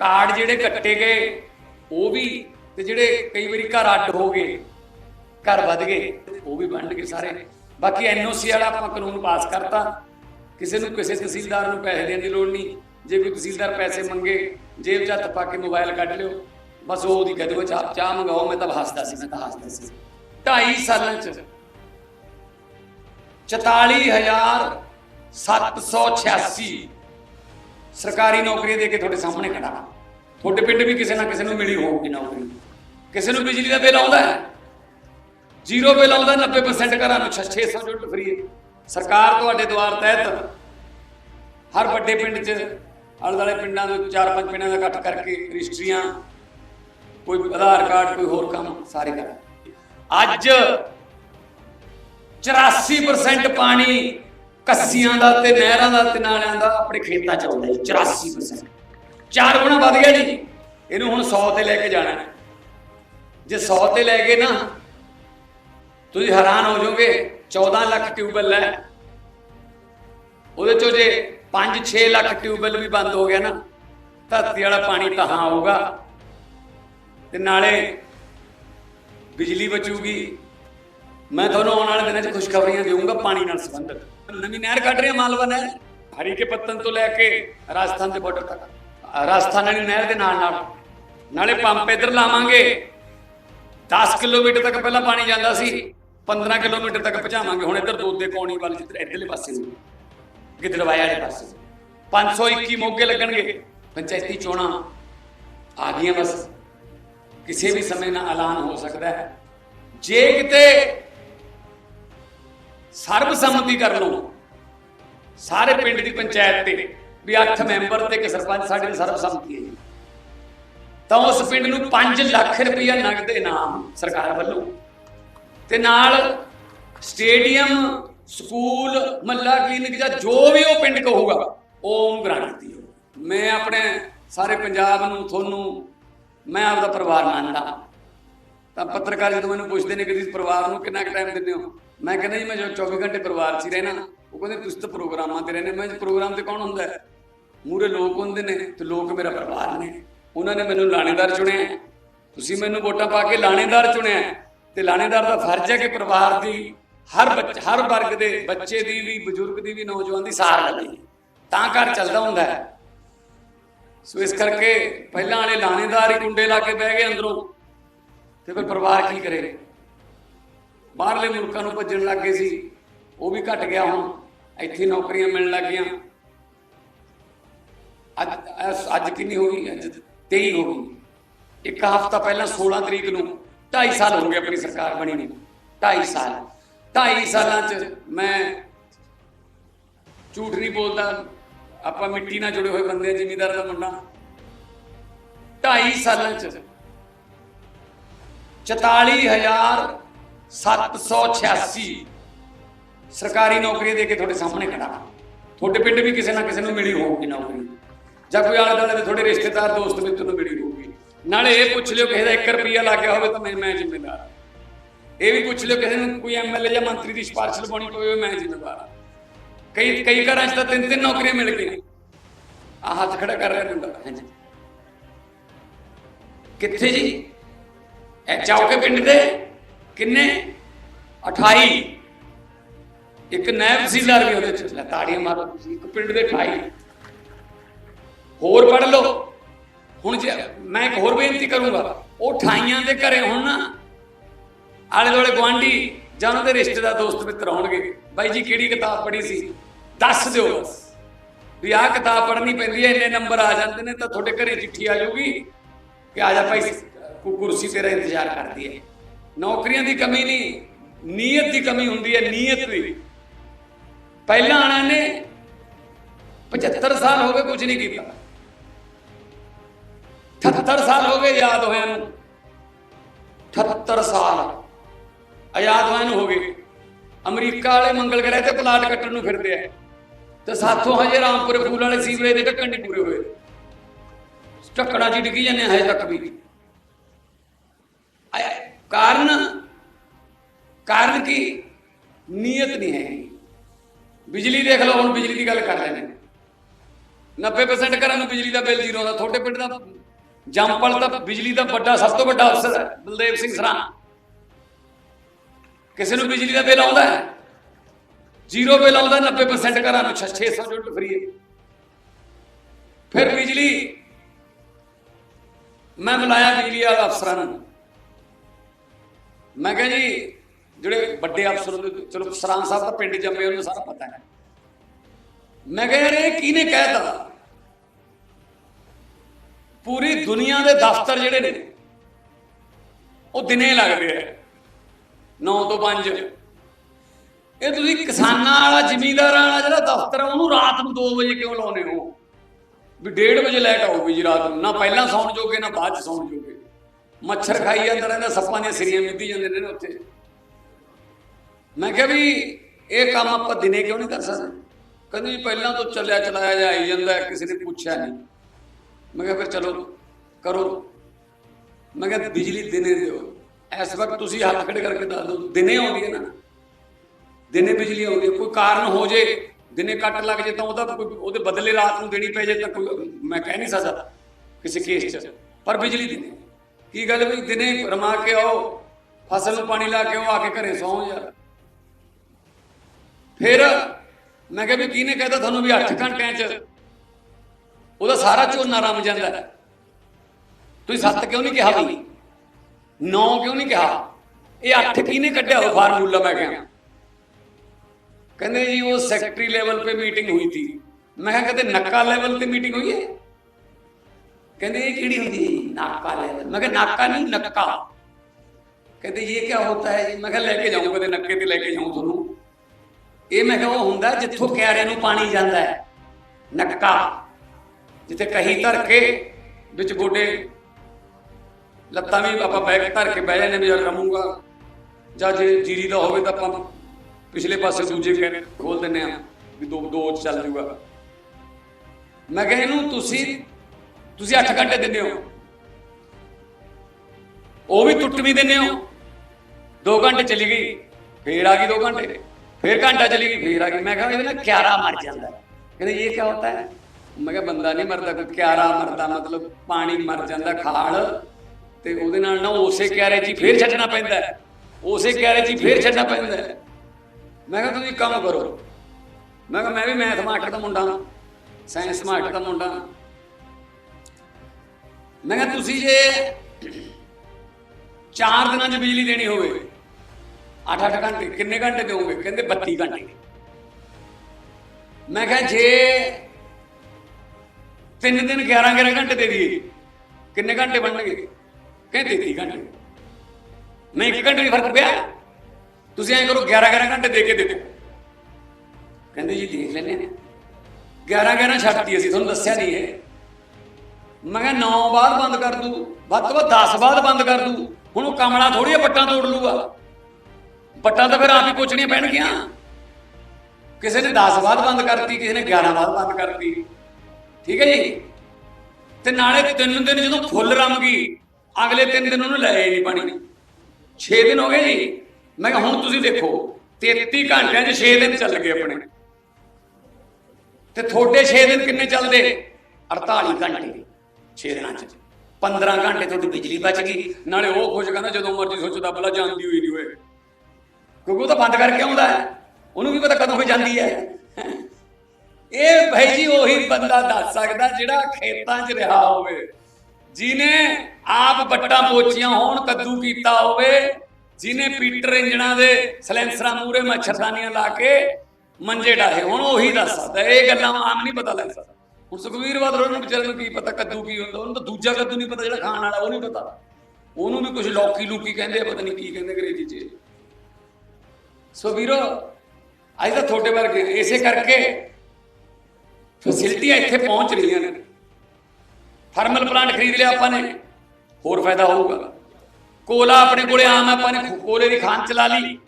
Card ਜਿਹੜੇ ਕੱਟੇ ਗਏ, ਉਹ ਵੀ ਤੇ ਜਿਹੜੇ ਕਈ ਵਾਰੀ ਘਰ ਅੱਡ ਹੋ ਗਏ, ਘਰ ਵੱਧ ਗਏ, ਉਹ ਵੀ ਵੰਡ ਗਏ ਸਾਰੇ। ਬਾਕੀ ਐਨਓਸੀ ਵਾਲਾ ਆਪਾਂ ਕਾਨੂੰਨ ਪਾਸ ਕਰਤਾ। ਕਿਸੇ ਨੂੰ ਕਿਸੇ ਤਹਿਸੀਲਦਾਰ ਨੂੰ ਪੈਸੇ ਦੇਣ ਦੀ ਲੋੜ ਨਹੀਂ। ਜੇ ਕੋਈ ਤਹਿਸੀਲਦਾਰ ਪੈਸੇ ਮੰਗੇ, ਜੇਬ 'ਚ ਹੱਥ ਪਾ ਕੇ ਮੋਬਾਈਲ ਕੱਢ ਲਿਓ। ਬਸ ਉਹ ਉਹਦੀ ਕਹਦੇ ਵਿੱਚ ਆਪ ਚਾਹ ਮੰਗਾਓ, ਮੈਂ ਤਾਂ ਹੱਸਦਾ ਸੀ, ਮੈਂ ਤਾਂ ਹੱਸਦਾ ਸੀ। 2.5 ਸਾਲਾਂ 'ਚ 44786 ਸਰਕਾਰੀ ਨੌਕਰੀ ਦੇ ਕੇ ਤੁਹਾਡੇ ਸਾਹਮਣੇ ਖੜਾ। ਤੁਹਾਡੇ ਪਿੰਡ ਵੀ ਕਿਸੇ ਨਾ ਕਿਸੇ ਨੂੰ ਮਿਲੀ ਹੋਊਗੀ। ਨੌਕਰੀ ਕਿਸੇ ਨੂੰ ਬਿਜਲੀ ਦਾ ਬਿੱਲ ਆਉਂਦਾ ਹੈ। ਜ਼ੀਰੋ ਬਿੱਲ ਆਉਂਦਾ 90% ਘਰਾਂ ਨੂੰ 600 ਯੂਨਿਟ ਫਰੀ ਹੈ। ਸਰਕਾਰ ਤੁਹਾਡੇ ਦੁਆਰ ਤਹਿਤ ਹਰ ਵੱਡੇ ਪਿੰਡ 'ਚ ਆਲੇ ਦੁਆਲੇ ਪਿੰਡਾਂ ਦੇ ਚਾਰ ਪੰਜ ਪਿੰਡਾਂ ਦਾ ਇਕੱਠ ਕਰਕੇ ਰਜਿਸਟਰੀਆਂ ਕੋਈ ਆਧਾਰ ਕਾਰਡ ਕੋਈ ਹੋਰ ਕੰਮ ਸਾਰੇ ਕਰ ਅੱਜ 84% ਪਾਣੀ ਕੱਸੀਆਂ ਦਾ ਤੇ ਨਹਿਰਾਂ ਦਾ ਤੇ ਨਾਲਿਆਂ ਦਾ ਆਪਣੇ ਖੇਤਾਂ ਚ ਆਉਂਦਾ ਜੀ 84% ਚਾਰ ਗੁਣਾ ਵੱਧ ਗਿਆ ਜੀ। ਇਹਨੂੰ ਹੁਣ 100 ਤੇ ਲੈ ਕੇ ਜਾਣਾ ਹੈ। ਜੇ 100 ਤੇ ਲੈ ਗਏ ਨਾ, ਤੁਸੀਂ ਹੈਰਾਨ ਹੋ ਜਾਓਗੇ 14 ਲੱਖ ਟਿਊਬਵੈੱਲ ਹੈ। ਉਹਦੇ ਚੋਂ ਜੇ 5-6 ਲੱਖ ਟਿਊਬਵੈੱਲ ਵੀ ਬੰਦ ਹੋ ਗਿਆ ਨਾ, ਧਰਤੀ ਵਾਲਾ ਪਾਣੀ ਤਾਂ ਆਊਗਾ ਤੇ ਨਾਲੇ ਬਿਜਲੀ ਬਚੂਗੀ। ਮੈਂ ਤੁਹਾਨੂੰ ਆਉਣ ਵਾਲੇ ਦਿਨਾਂ 'ਚ ਖੁਸ਼ਖਬਰੀਆਂ ਦੇਵਾਂਗਾ ਪਾਣੀ ਨਾਲ ਸੰਬੰਧਿਤ। ਨਵੀਂ ਨਹਿਰ ਕੱਢ ਰਹੇ ਮਾਲਵਾ ਨਹਿਰ। ਹਰੀਕੇ ਪੱਤਨ ਤੋਂ ਲੈ ਕੇ ਰਾਜਸਥਾਨ ਦੇ ਬਾਰਡਰ ਤੱਕ। ਰਾਜਸਥਾਨ ਵਾਲੀ ਨਹਿਰ ਦੇ ਨਾਲ ਨਾਲ। ਨਾਲੇ ਪੰਪ ਇੱਧਰ ਲਾਵਾਂਗੇ। 10 ਕਿਲੋਮੀਟਰ ਤੱਕ ਪਹਿਲਾਂ ਪਾਣੀ ਜਾਂਦਾ ਸੀ 15 ਕਿਲੋਮੀਟਰ ਤੱਕ ਪਹੁੰਚਾਵਾਂਗੇ। ਹੁਣ ਇੱਧਰ ਦੋਦੇ ਕੌਣੀ ਵੱਲ ਜਿੱਧਰ ਇੱਧਰਲੇ ਪਾਸੇ ਨੂੰ ਗਿੱਦੜਵਾਇਆ ਵਾਲੇ ਪਾਸੇ। 521 ਮੋਗੇ ਲੱਗਣਗੇ। ਪੰਚਾਇਤੀ ਚੋਣਾਂ ਆ ਗਈਆਂ ਬਸ। ਕਿਸੇ ਵੀ ਸਮੇਂ ਨਾਲ ਐਲਾਨ ਹੋ ਸਕਦਾ ਹੈ। ਜੇ ਕਿਤੇ ਸਰਬਸੰਮਤੀ ਕਰ ਲਓ, ਸਾਰੇ ਪਿੰਡ ਦੀ ਪੰਚਾਇਤ ਤੇ ਵੀ 8 ਮੈਂਬਰ ਤੇ ਇੱਕ ਸਰਪੰਚ ਸਾਡੇ ਦੀ ਸਰਬਸੰਮਤੀ ਹੈ ਤਾਂ ਉਸ ਪਿੰਡ ਨੂੰ 5 ਲੱਖ ਰੁਪਇਆ ਨਗਦ ਇਨਾਮ ਸਰਕਾਰ ਵੱਲੋਂ। ਤੇ ਨਾਲ ਸਟੇਡੀਅਮ, ਸਕੂਲ, ਮੱਲਾ ਕਲੀਨਿਕ ਜਾਂ ਜੋ ਵੀ ਉਹ ਪਿੰਡ ਕਹੂਗਾ, ਉਹ ਉਹਨੂੰ ਗ੍ਰਾਂਟ ਦਿੱਤੀ ਹੈ ਮੈਂ ਆਪਣੇ ਸਾਰੇ ਪੰਜਾਬ ਨੂੰ, ਤੁਹਾਨੂੰ, ਮੈਂ ਆਪਦਾ ਪਰਿਵਾਰ ਮੰਨਦਾ। ਤਾਂ ਪੱਤਰਕਾਰ ਜਦੋਂ ਮੈਨੂੰ ਪੁੱਛਦੇ ਨੇ ਕਿ ਤੁਸੀਂ ਪਰਿਵਾਰ ਨੂੰ ਕਿੰਨਾ ਕੁ ਟਾਈਮ ਦਿੰਦੇ ਹੋ? ਮੈਂ ਕਹਿੰਦਾ ਜੀ, ਮੈਂ ਜੋ 24 ਘੰਟੇ ਪਰਿਵਾਰ 'ਚ ਹੀ ਰਹਿਣਾ ਉਹ ਕਹਿੰਦੇ ਤੁਸੀਂ ਤਾਂ ਪ੍ਰੋਗਰਾਮਾਂ ਤੇ ਰਹਿੰਦੇ ਮੈਂ ਪ੍ਰੋਗਰਾਮ ਤੇ ਕੌਣ ਹੁੰਦਾ? ਹੈ ਮੂਰੇ ਲੋਕ ਹੁੰਦੇ ਨੇ ਤੇ ਲੋਕ ਮੇਰਾ ਪਰਿਵਾਰ ਨੇ। ਉਹਨਾਂ ਨੇ ਮੈਨੂੰ ਲਾਣੇਦਾਰ ਚੁਣਿਆ ਤੁਸੀਂ ਮੈਨੂੰ ਵੋਟਾਂ ਪਾ ਕੇ ਲਾਣੇਦਾਰ ਚੁਣਿਆ ਤੇ ਲਾਣੇਦਾਰ ਦਾ ਫਰਜ਼ ਹੈ ਕਿ ਪਰਿਵਾਰ ਦੀ, ਹਰ ਬੱਚ- ਹਰ ਵਰਗ ਦੇ ਬੱਚੇ ਦੀ ਵੀ, ਬਜ਼ੁਰਗ ਦੀ ਵੀ, ਨੌਜਵਾਨ ਦੀ ਸਾਰ ਲੱਗੇ। ਤਾਂ ਘਰ ਚੱਲਦਾ ਹੁੰਦਾ ਹੈ। ਸੋ ਇਸ ਕਰਕੇ ਪਹਿਲਾਂ ਵਾਲੇ ਲਾਣੇਦਾਰ ਹੀ ਕੁੰਡੇ ਲਾ ਕੇ ਬਹਿ ਗਏ ਅੰਦਰੋਂ। ਤੇ ਫਿਰ ਪਰਿਵਾਰ ਕੀ ਕਰੇ? ਬਾਹਰਲੇ ਮੁਲਕਾਂ ਨੂੰ ਭੱਜਣ ਲੱਗ ਗਏ ਸੀ। ਉਹ ਵੀ ਘਟ ਗਿਆ ਹੁਣ। ਇੱਥੇ ਨੌਕਰੀਆਂ ਮਿਲਣ ਲੱਗ ਗਈਆਂ। ਅੱਜ ਅੱਜ- ਕਿੰਨੀ ਹੋ ਗਈ? ਅੱਜ 23 ਹੋ ਗਈ। ਇੱਕ ਹਫ਼ਤਾ ਪਹਿਲਾਂ 16 ਤਰੀਕ ਨੂੰ 2.5 ਸਾਲ ਹੋ ਗਏ ਆਪਣੀ ਸਰਕਾਰ ਬਣੀ ਨੂੰ। 2.5 ਸਾਲ। 2.5 ਸਾਲਾਂ 'ਚ ਮੈਂ ਝੂਠ ਨਹੀਂ ਬੋਲਦਾ। ਆਪਾਂ ਮਿੱਟੀ ਨਾਲ ਜੁੜੇ ਹੋਏ ਬੰਦੇ ਜ਼ਿਮੀਦਾਰ ਦਾ ਮੁੰਡਾ। 2.5 ਸਾਲਾਂ 'ਚ 44786 ਸਰਕਾਰੀ ਨੌਕਰੀ ਦੇ ਕੇ ਤੁਹਾਡੇ ਸਾਹਮਣੇ ਖੜਾ ਤੁਹਾਡੇ ਪਿੰਡ ਵੀ ਕਿਸੇ ਨਾ ਕਿਸੇ ਨੂੰ ਮਿਲੀ ਹੋਊਗੀ ਨੌਕਰੀ। ਜਾਂ ਕੋਈ ਆਲੇ ਦੁਆਲੇ ਦੇ ਤੁਹਾਡੇ ਰਿਸ਼ਤੇਦਾਰ, ਦੋਸਤ ਮਿੱਤਰ ਨੂੰ ਮਿਲੀ ਹੋਊਗੀ। ਨਾਲੇ ਇਹ ਪੁੱਛ ਲਿਓ ਕਿਸੇ ਦਾ 1 ਰੁਪਿਆ ਲੱਗਿਆ ਹੋਵੇ ਤਾਂ ਮੈਂ ਮੈਂ ਜ਼ਿੰਮੇਦਾਰ ਇਹ ਵੀ ਪੁੱਛ ਲਿਓ ਕਿਸੇ ਨੂੰ ਕੋਈ ਐਮਐਲਏ ਜਾਂ ਮੰਤਰੀ ਦੀ ਸਿਫਾਰਿਸ਼ ਲਵਾਉਣੀ ਪਵੇ ਮੈਂ ਜ਼ਿੰਮੇਵਾਰ ਕਈ ਕਈ ਘਰਾਂ 'ਚ ਤਾਂ ਤਿੰਨ ਤਿੰਨ ਨੌਕਰੀਆਂ ਮਿਲ ਗਈਆਂ। ਆ ਹੱਥ ਖੜਾ ਕਰ ਰਿਹਾ ਮੁੰਡਾ। ਹਾਂਜੀ ਕਿੱਥੇ ਜੀ? ਇਹ ਚੌਕੇ ਪਿੰਡ ਦੇ? ਕਿੰਨੇ? 28 ਇੱਕ ਨਾਇਬ ਤਹਿਸੀਲਦਾਰ ਵੀ ਉਹਦੇ ਚ। ਤਾੜੀਆਂ ਮਾਰੋ ਇੱਕ ਪਿੰਡ ਦੇ 28 ਹੋਰ ਪੜ ਲਓ। ਹੁਣ ਜੇ ਮੈਂ ਇੱਕ ਹੋਰ ਬੇਨਤੀ ਕਰੂੰਗਾ, ਉਹ 28 ਦੇ ਘਰੇ ਹੁਣ ਨਾ, ਆਲੇ ਦੁਆਲੇ ਗਵਾਂਢੀ ਜਾਂ ਉਹਦੇ ਰਿਸ਼ਤੇਦਾਰ, ਦੋਸਤ, ਮਿੱਤਰ ਹੋਣਗੇ ਬਾਈ ਜੀ, ਕਿਹੜੀ ਕਿਤਾਬ ਪੜ੍ਹੀ ਸੀ? ਦੱਸ ਦਿਓ। ਵੀ ਆਹ ਕਿਤਾਬ ਪੜ੍ਹਨੀ ਪੈਂਦੀ ਹੈ, ਇੰਨੇ ਨੰਬਰ ਆ ਜਾਂਦੇ ਨੇ ਤਾਂ ਤੁਹਾਡੇ ਘਰੇ ਚਿੱਠੀ ਆ ਜਾਊਗੀ ਕਿ ਆ ਜਾ ਭਾਈ ਕੁਰਸੀ ਤੇਰਾ ਇੰਤਜ਼ਾਰ ਕਰਦੀ ਹੈ। ਨੌਕਰੀਆਂ ਦੀ ਕਮੀ ਨਹੀਂ, ਨੀਅਤ ਦੀ ਕਮੀ ਹੁੰਦੀ ਹੈ, ਨੀਅਤ ਦੀ। ਪਹਿਲਾਂ ਆਣਾ ਨੇ 75 ਸਾਲ ਹੋ ਗਏ ਕੁਝ ਨਹੀਂ ਕੀਤਾ। 78 ਸਾਲ ਹੋ ਗਏ ਯਾਦ ਹੋਇਆ ਨੂੰ। 78 ਸਾਲ ਆਜ਼ਾਦ ਹੋਇਆ ਨੂੰ ਹੋ ਗਏ। ਅਮਰੀਕਾ ਵਾਲੇ ਮੰਗਲ ਗ੍ਰਹਿ ਤੇ ਪਲਾਟ ਕੱਟਣ ਨੂੰ ਫਿਰਦੇ ਆ। ਤੇ ਸਾਥੋਂ ਹਜੇ ਰਾਮਪੁਰੇ ਫੂਲ ਵਾਲੇ ਸੀਵਰੇਜ ਦੇ ਢੱਕਣ ਨਹੀਂ ਪੂਰੇ ਹੋਏ। ਢੱਕਣਾ ਜੀ ਡਿੱਗੀ ਜਾਂਦੇ ਆ, ਹਜੇ ਤੱਕ ਵੀ। ਆਇਆ- ਕਾਰਨ ਕਾਰਨ ਕੀ? ਨੀਅਤ ਨਹੀਂ ਹੈ। ਬਿਜਲੀ ਦੇਖ ਲਓ, ਹੁਣ ਬਿਜਲੀ ਦੀ ਗੱਲ ਕਰ ਲੈਣੇ 90% ਘਰਾਂ ਨੂੰ ਬਿਜਲੀ ਦਾ ਬਿੱਲ ਜ਼ੀਰੋ ਆਉਂਦਾ ਤੁਹਾਡੇ ਪਿੰਡ ਦਾ ਜੰਪਲ ਤਾਂ ਬਿਜਲੀ ਦਾ ਵੱਡਾ, ਸਭ ਤੋਂ ਵੱਡਾ ਅਫਸਰ ਹੈ, ਬਲਦੇਵ ਸਿੰਘ ਸਰਾਂ ਕਿਸੇ ਨੂੰ ਬਿਜਲੀ ਦਾ ਬਿੱਲ ਆਉਂਦਾ ਹੈ? ਜ਼ੀਰੋ ਬਿੱਲ ਆਉਂਦਾ 90% ਘਰਾਂ ਨੂੰ 600 ਯੂਨਿਟ ਫਰੀ ਹੈ। ਫਿਰ ਬਿਜਲੀ, ਮੈਂ ਬੁਲਾਇਆ ਬਿਜਲੀ ਵਾਲੇ ਅਫਸਰਾਂ ਨੂੰ। ਮੈਂ ਕਿਹਾ ਜੀ, ਜਿਹੜੇ ਵੱਡੇ ਅਫਸਰ ਹੁੰਦੇ, ਚਲੋ ਸਰਾਂ ਸਾਹਿਬ ਦਾ ਪਿੰਡ ਜੰਮੇ ਉਹਨੂੰ ਸਾਰਾ ਪਤਾ ਹੈ। ਮੈਂ ਕਿਹਾ ਯਾਰ, ਇਹ ਕਿਹਨੇ ਕਹਿਤਾ ਪੂਰੀ ਦੁਨੀਆ ਦੇ ਦਫ਼ਤਰ ਜਿਹੜੇ ਨੇ, ਉਹ ਦਿਨੇ ਲੱਗਦੇ ਆ। 9 ਤੋਂ 5 ਇਹ ਤੁਸੀਂ ਕਿਸਾਨਾਂ ਵਾਲਾ, ਜ਼ਿਮੀਂਦਾਰਾਂ ਵਾਲਾ ਜਿਹੜਾ ਦਫ਼ਤਰ ਉਹਨੂੰ ਰਾਤ ਨੂੰ 2 ਵਜੇ ਕਿਉਂ ਲਾਉਨੇ ਹੋ? ਵੀ 1:30 ਵਜੇ ਲਾਈਟ ਆਊਗੀ ਜੀ ਰਾਤ ਨੂੰ। ਨਾ ਪਹਿਲਾਂ ਸੌਣ ਜੋਗੇ, ਨਾ ਬਾਅਦ ਚ ਸੌਣ ਜੋਗੇ। ਮੱਛਰ ਖਾਈ ਜਾਂਦਾ ਰਹਿੰਦਾ, ਸੱਪਾਂ ਦੀਆਂ ਸਿਰੀਆਂ ਮਿੱਧੀ ਜਾਂਦੇ ਨੇ ਉੱਥੇ। ਮੈਂ ਕਿਹਾ ਵੀ ਇਹ ਕੰਮ ਆਪਾਂ ਦਿਨੇ ਕਿਉਂ ਨਹੀਂ ਕਰ ਸਕਦੇ? ਕਹਿੰਦੇ ਜੀ ਪਹਿਲਾਂ ਤੋਂ ਚੱਲਿਆ ਚਲਾਇਆ ਜਾ ਆਈ ਜਾਂਦਾ, ਕਿਸੇ ਨੇ ਪੁੱਛਿਆ ਨਹੀਂ। ਮੈਂ ਕਿਹਾ ਫਿਰ ਚਲੋ, ਕਰੋ। ਮੈਂ ਕਿਹਾ ਬਿਜਲੀ ਦਿਨੇ ਦਿਓ। ਇਸ ਵਕਤ ਤੁਸੀਂ ਹੱਥ ਖੜੇ ਕਰਕੇ ਦੱਸ ਦਿਓ, ਦਿਨੇ ਆਉਂਦੀ ਹੈ ਨਾ। ਦਿਨੇ ਬਿਜਲੀ ਆਉਂਦੀ ਹੈ, ਕੋਈ ਕਾਰਨ ਹੋ ਜੇ, ਦਿਨੇ ਕੱਟ ਲੱਗ ਜੇ ਤਾਂ ਉਹਦਾ ਕੋਈ ਉਹਦੇ ਬਦਲੇ ਰਾਤ ਨੂੰ ਦੇਣੀ ਪੈ ਜੇ ਤਾਂ ਕੋਈ ਮੈਂ ਕਹਿ ਨਹੀਂ ਸਕਦਾ ਕਿਸੇ ਕੇਸ 'ਚ, ਪਰ ਬਿਜਲੀ ਦਿਨੇ। ਕੀ ਗੱਲ ਵੀ ਦਿਨੇ ਰਮਾ ਕੇ ਆਓ। ਫਸਲ ਨੂੰ ਪਾਣੀ ਲਾ ਕੇ ਉਹ ਆ ਕੇ ਘਰੇ ਸੌ ਯਾਰ ਫਿਰ ਮੈਂ ਕਿਹਾ ਵੀ ਕਿਹਨੇ ਕਹਤਾ ਤੁਹਾਨੂੰ ਵੀ 8 ਘੰਟਿਆਂ 'ਚ? ਉਹਦਾ ਸਾਰਾ ਝੋਨਾ ਰਮ ਜਾਂਦਾ ਤੁਸੀਂ ਸੱਤ ਕਿਉਂ ਨਹੀਂ ਕਿਹਾ ਵੀ? 9 ਕਿਉਂ ਨਹੀਂ ਕਿਹਾ? ਇਹ 8 ਕਿਹਨੇ ਕੱਢਿਆ ਉਹ ਫਾਰਮੂਲਾ ਮੈਂ ਕਿਹਾ। ਕਹਿੰਦੇ ਜੀ, ਉਹ ਸੈਕਟਰੀ ਲੈਵਲ ਤੇ ਮੀਟਿੰਗ ਹੋਈ ਸੀ ਮੈਂ ਕਿਹਾ ਕਦੇ ਨੱਕਾ ਲੈਵਲ ਤੇ ਮੀਟਿੰਗ ਹੋਈ ਹੈ? ਕਹਿੰਦੇ ਇਹ ਕਿਹੜੀ ਹੁੰਦੀ ਹੈ ਨਾਕਾ ਲੈਵਲ ਮੈਂ ਕਿਹਾ ਨਾਕਾ ਨਹੀਂ, ਨੱਕਾ। ਕਹਿੰਦੇ ਇਹ ਕੀ ਹੁੰਦਾ ਹੈ ਮੈਂ ਕਿਹਾ ਲੈ ਕੇ ਜਾਊਂ, ਕਦੇ ਨੱਕੇ ਤੇ ਲੈ ਕੇ ਜਾਊਂ ਤੁਹਾਨੂੰ। ਇਹ ਮੈਂ ਕਿਹਾ ਉਹ ਹੁੰਦਾ ਜਿੱਥੋਂ ਕਿਆਰੇ ਨੂੰ ਪਾਣੀ ਜਾਂਦਾ ਹੈ। ਨੱਕਾ। ਜਿੱਥੇ ਕਹੀ ਧਰ ਕੇ, ਵਿੱਚ ਗੋਡੇ। ਲੱਤਾਂ ਵੀ ਆਪਾਂ ਬੈਗ ਧਰ ਕੇ ਬਹਿ ਜਾਂਦੇ ਵੀ ਯਾਰ ਰਮੂੰਗਾ। ਜਾਂ ਜੇ ਜੀਰੀ ਦਾ ਹੋਵੇ ਤਾਂ ਆਪਾਂ ਪਿਛਲੇ ਪਾਸੇ ਦੂਜੇ ਕਹਿੰਦੇ ਖੋਲ ਦਿੰਨੇ ਆ ਵੀ ਦੋ ਦੋ ਚੱਲ ਜੂਗਾ। ਮੈਂ ਕਿਹਾ ਇਹਨੂੰ ਤੁਸੀਂ ਤੁਸੀਂ 8 ਘੰਟੇ ਦਿੰਦੇ ਹੋ। ਉਹ ਵੀ ਟੁੱਟ ਵੀ ਦਿੰਦੇ ਹੋ। 2 ਘੰਟੇ ਚਲੀ ਗਈ, ਫੇਰ ਆ ਗਈ 2 ਘੰਟੇ। ਫੇਰ ਘੰਟਾ ਚਲੀ ਗਈ, ਫੇਰ ਆ ਗਈ। ਮੈਂ ਕਿਹਾ ਇਹਦੇ ਨਾਲ ਕਿਆਰਾ ਮਰ ਜਾਂਦਾ। ਕਹਿੰਦੇ ਇਹ ਕੀ ਹੁੰਦਾ ਹੈ? ਮੈਂ ਕਿਹਾ ਬੰਦਾ ਨਹੀਂ ਮਰਦਾ, ਕੋਈ ਕਿਆਰਾ ਮਰਦਾ, ਮਤਲਬ ਪਾਣੀ ਮਰ ਜਾਂਦਾ, ਖਾਲ। ਤੇ ਉਹਦੇ ਨਾਲ ਨਾ ਉਸੇ ਕਿਆਰੇ 'ਚ ਹੀ ਫੇਰ ਛੱਡਣਾ ਪੈਂਦਾ ਉਸੇ ਕਿਆਰੇ 'ਚ ਹੀ ਫੇਰ ਛੱਡਣਾ ਪੈਂਦਾ ਮੈਂ ਕਿਹਾ ਤੁਸੀਂ ਕੰਮ ਕਰੋ। ਮੈਂ ਕਿਹਾ ਮੈਂ ਵੀ ਮੈਥ ਮਾਸਟਰ ਦਾ ਮੁੰਡਾ ਹਾਂ। ਸਾਇੰਸ ਮਾਸਟਰ ਦਾ ਮੁੰਡਾ ਹਾਂ। ਮੈਂ ਕਿਹਾ ਤੁਸੀਂ ਜੇ 4 ਦਿਨਾਂ 'ਚ ਬਿਜਲੀ ਦੇਣੀ ਹੋਵੇ 8-8 ਘੰਟੇ, ਕਿੰਨੇ ਘੰਟੇ ਦਿਓਗੇ ਕਹਿੰਦੇ 32 ਘੰਟੇ। ਮੈਂ ਕਿਹਾ ਜੇ ਤਿੰਨ ਦਿਨ 11 11 ਘੰਟੇ ਦੇ ਦਈਏ, ਕਿੰਨੇ ਘੰਟੇ ਬਣਨਗੇ? ਕਹਿੰਦੇ 33 ਘੰਟੇ। ਮੈਂ ਇੱਕ ਘੰਟੇ ਦੀ ਫ਼ਰਕ ਪਿਆ। ਤੁਸੀਂ ਐਂ ਕਰੋ 11 11 ਘੰਟੇ ਦੇ ਕੇ ਦੇ ਦਿਓ। ਕਹਿੰਦੇ ਜੀ ਦੇਖ ਲੈਨੇ ਨੇ। 11 11 ਛੱਡਤੀ ਅਸੀਂ, ਤੁਹਾਨੂੰ ਦੱਸਿਆ ਨਹੀਂ ਇਹ ਮੈਂ ਕਿਹਾ 9 ਬਾਅਦ ਬੰਦ ਕਰ ਦੂ, ਵੱਧ ਤੋਂ ਵੱਧ 10 ਬਾਅਦ ਬੰਦ ਕਰ ਦੂ। ਹੁਣ ਉਹ ਕਮਲਾ ਥੋੜੀ ਪੱਟਾਂ ਤੋੜ ਲੂਗਾ। ਪੱਟਾਂ ਤਾਂ ਫਿਰ ਆਪ ਹੀ ਪੁੱਛਣੀਆਂ ਪੈਣਗੀਆਂ। ਕਿਸੇ ਨੇ 10 ਬਾਅਦ ਬੰਦ ਕਰਤੀ, ਕਿਸੇ ਨੇ 11 ਬਾਅਦ ਬੰਦ ਕਰਤੀ। ਠੀਕ ਹੈ ਜੀ? ਤੇ ਨਾਲੇ ਤਿੰਨ ਦਿਨ ਜਦੋਂ ਫੁੱਲ ਰਮ ਗਈ, ਅਗਲੇ ਤਿੰਨ ਦਿਨ ਉਹਨੂੰ ਲੈ ਨਹੀਂ ਪਾਣੀ। 6 ਦਿਨ ਹੋ ਗਏ ਜੀ। ਮੈਂ ਕਿਹਾ ਹੁਣ ਤੁਸੀਂ ਦੇਖੋ 33 ਘੰਟਿਆਂ 'ਚ 6 ਦਿਨ ਚੱਲ ਗਏ ਆਪਣੇ। ਤੇ ਤੁਹਾਡੇ 6 ਦਿਨ ਕਿੰਨੇ ਚੱਲਦੇ? 48 ਘੰਟੇ। 6 ਦਿਨਾਂ 'ਚ 15 ਘੰਟੇ ਤੁਹਾਡੀ ਬਿਜਲੀ ਬਚ ਗਈ। ਨਾਲੇ ਉਹ ਖੁਸ਼ ਕਹਿੰਦਾ, ਜਦੋਂ ਮਰਜ਼ੀ ਸੋਚਦਾ ਭਲਾ ਜਾਂਦੀ ਹੋਈ ਨਹੀਂ ਹੋਏ। ਕਿਉਂਕਿ ਉਹ ਤਾਂ ਬੰਦ ਕਰਕੇ ਆਉਂਦਾ ਹੈ। ਉਹਨੂੰ ਵੀ ਪਤਾ ਕਦੋਂ ਹੋ ਜਾਂਦੀ ਹੈ। ਇਹ ਭਾਈ ਜੀ ਉਹੀ ਬੰਦਾ ਦੱਸ ਸਕਦਾ ਜਿਹੜਾ ਖੇਤਾਂ 'ਚ ਰਿਹਾ ਹੋਵੇ। ਜਿਨੇ ਆਪ ਬੱਟਾਂ ਪੋਚੀਆਂ ਹੋਣ, ਕੱਦੂ ਕੀਤਾ ਹੋਵੇ। ਜਿਨੇ ਪੀਟਰ ਇੰਜਣਾਂ ਦੇ ਸਲੈਂਸਰਾਂ ਮੂਰੇ ਮੱਛਰਦਾਨੀਆਂ ਲਾ ਕੇ ਮੰਜੇ ਡਾਹੇ ਹੁਣ, ਉਹੀ ਦੱਸ ਸਕਦਾ। ਇਹ ਗੱਲਾਂ ਆਮ ਨਹੀਂ ਪਤਾ ਲੱਗ ਸਕਦਾ। ਹੁਣ ਸੁਖਵੀਰ ਬਾਦਲ ਨੂੰ ਵਿਚਾਰੇ ਨੂੰ ਕੀ ਪਤਾ ਕੱਦੂ ਕੀ ਹੁੰਦਾ, ਉਹਨੂੰ ਤਾਂ ਦੂਜਾ ਕੱਦੂ ਨਹੀਂ ਪਤਾ ਜਿਹੜਾ ਖਾਣ ਵਾਲਾ, ਉਹ ਨਹੀਂ ਪਤਾ। ਉਹਨੂੰ ਵੀ ਕੁਝ ਲੌਕੀ ਲੂਕੀ ਕਹਿੰਦੇ ਆ, ਪਤਾ ਨਹੀਂ ਕੀ ਕਹਿੰਦੇ ਅੰਗਰੇਜ਼ੀ 'ਚ। ਸੋ ਵੀਰੋ, ਅੱਜ ਤਾਂ ਤੁਹਾਡੇ ਵਰਗੇ ਇਸੇ ਕਰਕੇ ਫੈਸਿਲਿਟੀਆਂ ਇੱਥੇ ਪਹੁੰਚ ਰਹੀਆਂ ਨੇ। ਥਰਮਲ ਪਲਾਂਟ ਖਰੀਦ ਲਿਆ ਆਪਾਂ ਨੇ, ਹੋਰ ਫਾਇਦਾ ਹੋਊਗਾ। ਕੋਲਾ ਆਪਣੇ ਕੋਲੇ ਆਮ ਹੈ ਆਪਾਂ ਨੇ ਕੋਲੇ ਦੀ ਖਾਨ ਚਲਾ ਲਈ।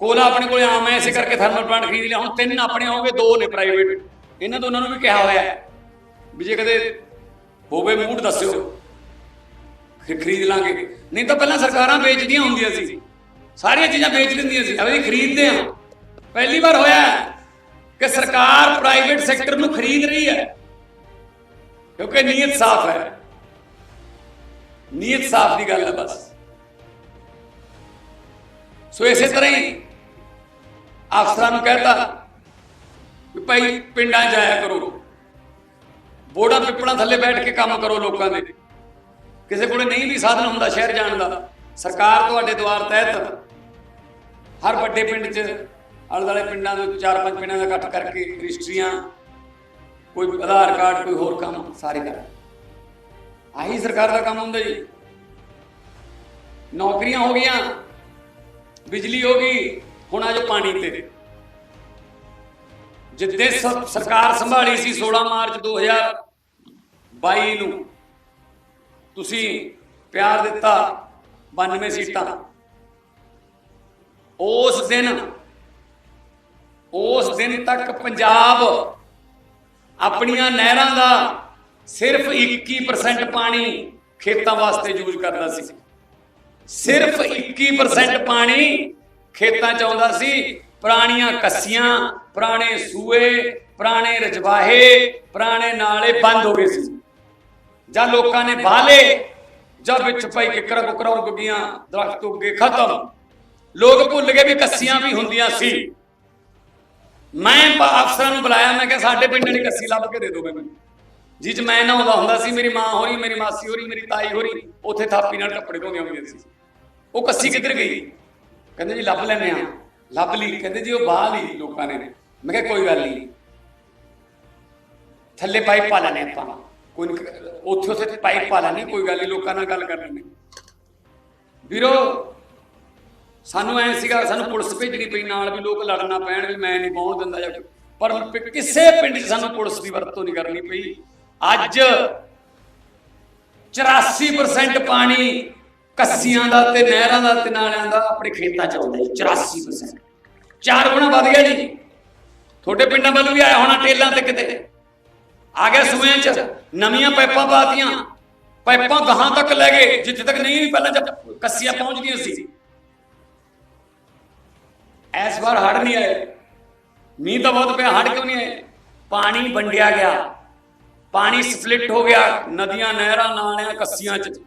ਕੋਲਾ ਆਪਣੇ ਕੋਲੇ ਆਮ ਹੈ ਇਸੇ ਕਰਕੇ ਥਰਮਲ ਪਲਾਂਟ ਖਰੀਦ ਲਿਆ। ਹੁਣ ਤਿੰਨ ਆਪਣੇ ਹੋਗੇ ਦੋ ਨੇ ਪ੍ਰਾਈਵੇਟ ਇਹਨਾਂ ਦੋਨਾਂ ਨੂੰ ਵੀ ਕਿਹਾ ਹੋਇਆ ਹੈ ਵੀ ਜੇ ਕਦੇ ਹੋਵੇ ਮੂਡ ਦੱਸਿਓ ਖਰੀਦ ਲਾਂਗੇ। ਨਹੀਂ ਤਾਂ ਪਹਿਲਾਂ ਸਰਕਾਰਾਂ ਵੇਚਦੀਆਂ ਹੁੰਦੀਆਂ ਸੀ। ਸਾਰੀਆਂ ਚੀਜ਼ਾਂ ਵੇਚ ਦਿੰਦੀਆਂ ਸੀ। ਅਸੀਂ ਖਰੀਦਦੇ ਹਾਂ, ਪਹਿਲੀ ਵਾਰ ਹੋਇਆ ਕਿ ਸਰਕਾਰ ਪ੍ਰਾਈਵੇਟ ਸੈਕਟਰ ਨੂੰ ਖਰੀਦ ਰਹੀ ਹੈ। ਕਿਉਂਕਿ ਨੀਅਤ ਸਾਫ਼ ਹੈ। ਨੀਅਤ ਸਾਫ਼ ਦੀ ਗੱਲ ਹੈ ਬਸ। ਸੋ ਇਸੇ ਤਰ੍ਹਾਂ ਹੀ ਅਫਸਰਾਂ ਨੂੰ ਕਹਿਤਾ ਵੀ ਭਾਈ ਪਿੰਡਾਂ 'ਚ ਜਾਇਆ ਕਰੋ। ਬੋੜਾ ਪਿੱਪਲਾਂ ਥੱਲੇ ਬੈਠ ਕੇ ਕੰਮ ਕਰੋ ਲੋਕਾਂ ਦੇ। ਕਿਸੇ ਕੋਲੇ ਨਹੀਂ ਵੀ ਸਾਧਨ ਹੁੰਦਾ ਸ਼ਹਿਰ ਜਾਣ ਦਾ। ਸਰਕਾਰ ਤੁਹਾਡੇ ਦੁਆਰ ਤਹਿਤ ਹਰ ਵੱਡੇ ਪਿੰਡ 'ਚ, ਆਲੇ ਦੁਆਲੇ ਪਿੰਡਾਂ ਦੇ ਚਾਰ ਪੰਜ ਪਿੰਡਾਂ ਦਾ ਇਕੱਠ ਕਰਕੇ ਰਜਿਸਟਰੀਆਂ, ਕੋਈ ਆਧਾਰ ਕਾਰਡ, ਕੋਈ ਹੋਰ ਕੰਮ, ਸਾਰੇ ਕਰ ਆਹੀ ਸਰਕਾਰ ਦਾ ਕੰਮ ਹੁੰਦਾ ਜੀ। ਨੌਕਰੀਆਂ ਹੋ ਗਈਆਂ, ਬਿਜਲੀ ਹੋ ਗਈ, ਹੁਣ ਆਜੋ ਪਾਣੀ ਤੇ। ਜਿੱਦੇ ਸਰਕਾਰ ਸੰਭਾਲੀ ਸੀ 16 ਮਾਰਚ 2022 ਨੂੰ, ਤੁਸੀਂ ਪਿਆਰ ਦਿੱਤਾ 92 ਸੀਟਾਂ। ਉਸ ਦਿਨ ਉਸ ਦਿਨ ਤੱਕ ਪੰਜਾਬ ਆਪਣੀਆਂ ਨਹਿਰਾਂ ਦਾ ਸਿਰਫ 21% ਪਾਣੀ ਖੇਤਾਂ ਵਾਸਤੇ ਯੂਜ਼ ਕਰਦਾ ਸੀ। ਸਿਰਫ 21% ਪਾਣੀ ਖੇਤਾਂ ਚ ਆਉਂਦਾ ਸੀ। ਪੁਰਾਣੀਆਂ ਕੱਸੀਆਂ, ਪੁਰਾਣੇ ਸੂਏ, ਪੁਰਾਣੇ ਰਜਵਾਹੇ, ਪੁਰਾਣੇ ਨਾਲੇ ਬੰਦ ਹੋ ਗਏ ਸੀ। ਜਾਂ ਲੋਕਾਂ ਨੇ ਬਾਲੇ ਜਾਂ ਵਿੱਚ ਪਈ ਕਿਕਰਾ ਕੁਕਰਾ ਉੱਗ ਗਈਆਂ ਦਰਖਤ ਉੱਗੇ ਖਤਮ। ਲੋਕ ਭੁੱਲ ਗਏ ਵੀ ਕੱਸੀਆਂ ਵੀ ਹੁੰਦੀਆਂ ਸੀ। ਮੈਂ ਅਫਸਰਾਂ ਨੂੰ ਬੁਲਾਇਆ, ਮੈਂ ਕਿਹਾ ਸਾਡੇ ਪਿੰਡ ਵਾਲੀ ਕੱਸੀ ਲੱਭ ਕੇ ਦੇ ਦਿਓ ਮੈਨੂੰ। ਜਿਹ ਚ ਮੈਂ ਨਹਾਉਂਦਾ ਹੁੰਦਾ ਹੁੰਦਾ ਸੀ, ਮੇਰੀ ਮਾਂ ਹੋਰੀ, ਮੇਰੀ ਮਾਸੀ ਹੋਰੀ, ਮੇਰੀ ਤਾਈ ਹੋਰੀ, ਉੱਥੇ ਥਾਪੀ ਨਾਲ ਕੱਪੜੇ ਧੋਂਦੀਆਂ ਹੁੰਦੀਆਂ ਸੀ। ਉਹ ਕੱਸੀ ਕਿੱਧਰ ਗਈ? ਕਹਿੰਦੇ ਜੀ, ਲੱਭ ਲੈਨੇ ਆ ਲੱਭ ਲਈ, ਕਹਿੰਦੇ ਜੀ ਉਹ ਬਾਹ ਲਈ ਲੋਕਾਂ ਨੇ। ਮੈਂ ਕਿਹਾ, ਕੋਈ ਗੱਲ ਨਹੀਂ। ਥੱਲੇ ਪਾਈਪ ਪਾ ਲੈਣੇ ਆਪਾਂ। ਕੋਈ ਉੱਥੇ ਉੱਥੇ ਪਾਈਪ ਪਾ ਲੈਣੇ ਕੋਈ ਗੱਲ ਨਹੀਂ, ਲੋਕਾਂ ਨਾਲ ਗੱਲ ਕਰ ਲੈਣੇ ਵੀਰੋ, ਸਾਨੂੰ ਐ ਸੀਗਾ, ਸਾਨੂੰ ਪੁਲਿਸ ਭੇਜਣੀ ਪਈ ਨਾਲ ਵੀ ਲੋਕ ਲੜਨਾ ਪੈਣ, ਵੀ ਮੈਂ ਨਹੀਂ ਪਹੁੰਚ ਦਿੰਦਾ ਜਾਂ ਪਰ ਪ- ਕਿਸੇ ਪਿੰਡ 'ਚ ਸਾਨੂੰ ਪੁਲਿਸ ਦੀ ਵਰਤੋਂ ਨਹੀਂ ਕਰਨੀ ਪਈ। ਅੱਜ 84% ਪਾਣੀ ਕੱਸੀਆਂ ਦਾ ਤੇ ਨਹਿਰਾਂ ਦਾ ਤੇ ਨਾਲਿਆਂ ਦਾ ਆਪਣੇ ਖੇਤਾਂ 'ਚ ਆਉਂਦਾ ਹੈ 84% ਚਾਰ ਗੁਣਾ ਵੱਧ ਗਿਆ ਜੀ। ਤੁਹਾਡੇ ਪਿੰਡਾਂ ਵੱਲ ਵੀ ਆਇਆ ਹੋਣਾ ਟੇਲਾਂ ਤੇ ਕਿਤੇ। ਆ ਗਿਆ ਸੂਆਂ 'ਚ। ਨਵੀਆਂ ਪਾਈਪਾਂ ਪਾਤੀਆਂ। ਪਾਈਪਾਂ ਗਾਹਾਂ ਤੱਕ ਲੈ ਗਏ। ਜਿੱਥੇ ਤੱਕ ਨਹੀਂ ਪਹਿਲਾਂ ਜਦ ਕੱਸੀਆਂ ਪਹੁੰਚਦੀਆਂ ਸੀ। ਇਸ ਵਾਰ ਹੜ ਨਹੀਂ ਆਏ। ਮੀਂਹ ਤਾਂ ਬਹੁਤ ਪਿਆ ਹੜ ਕਿਉਂ ਨਹੀਂ ਆਏ? ਪਾਣੀ ਵੰਡਿਆ ਗਿਆ। ਪਾਣੀ ਸਪਲਿਟ ਹੋ ਗਿਆ। ਨਦੀਆਂ, ਨਹਿਰਾਂ, ਨਾਲਿਆਂ, ਕੱਸੀਆਂ 'ਚ।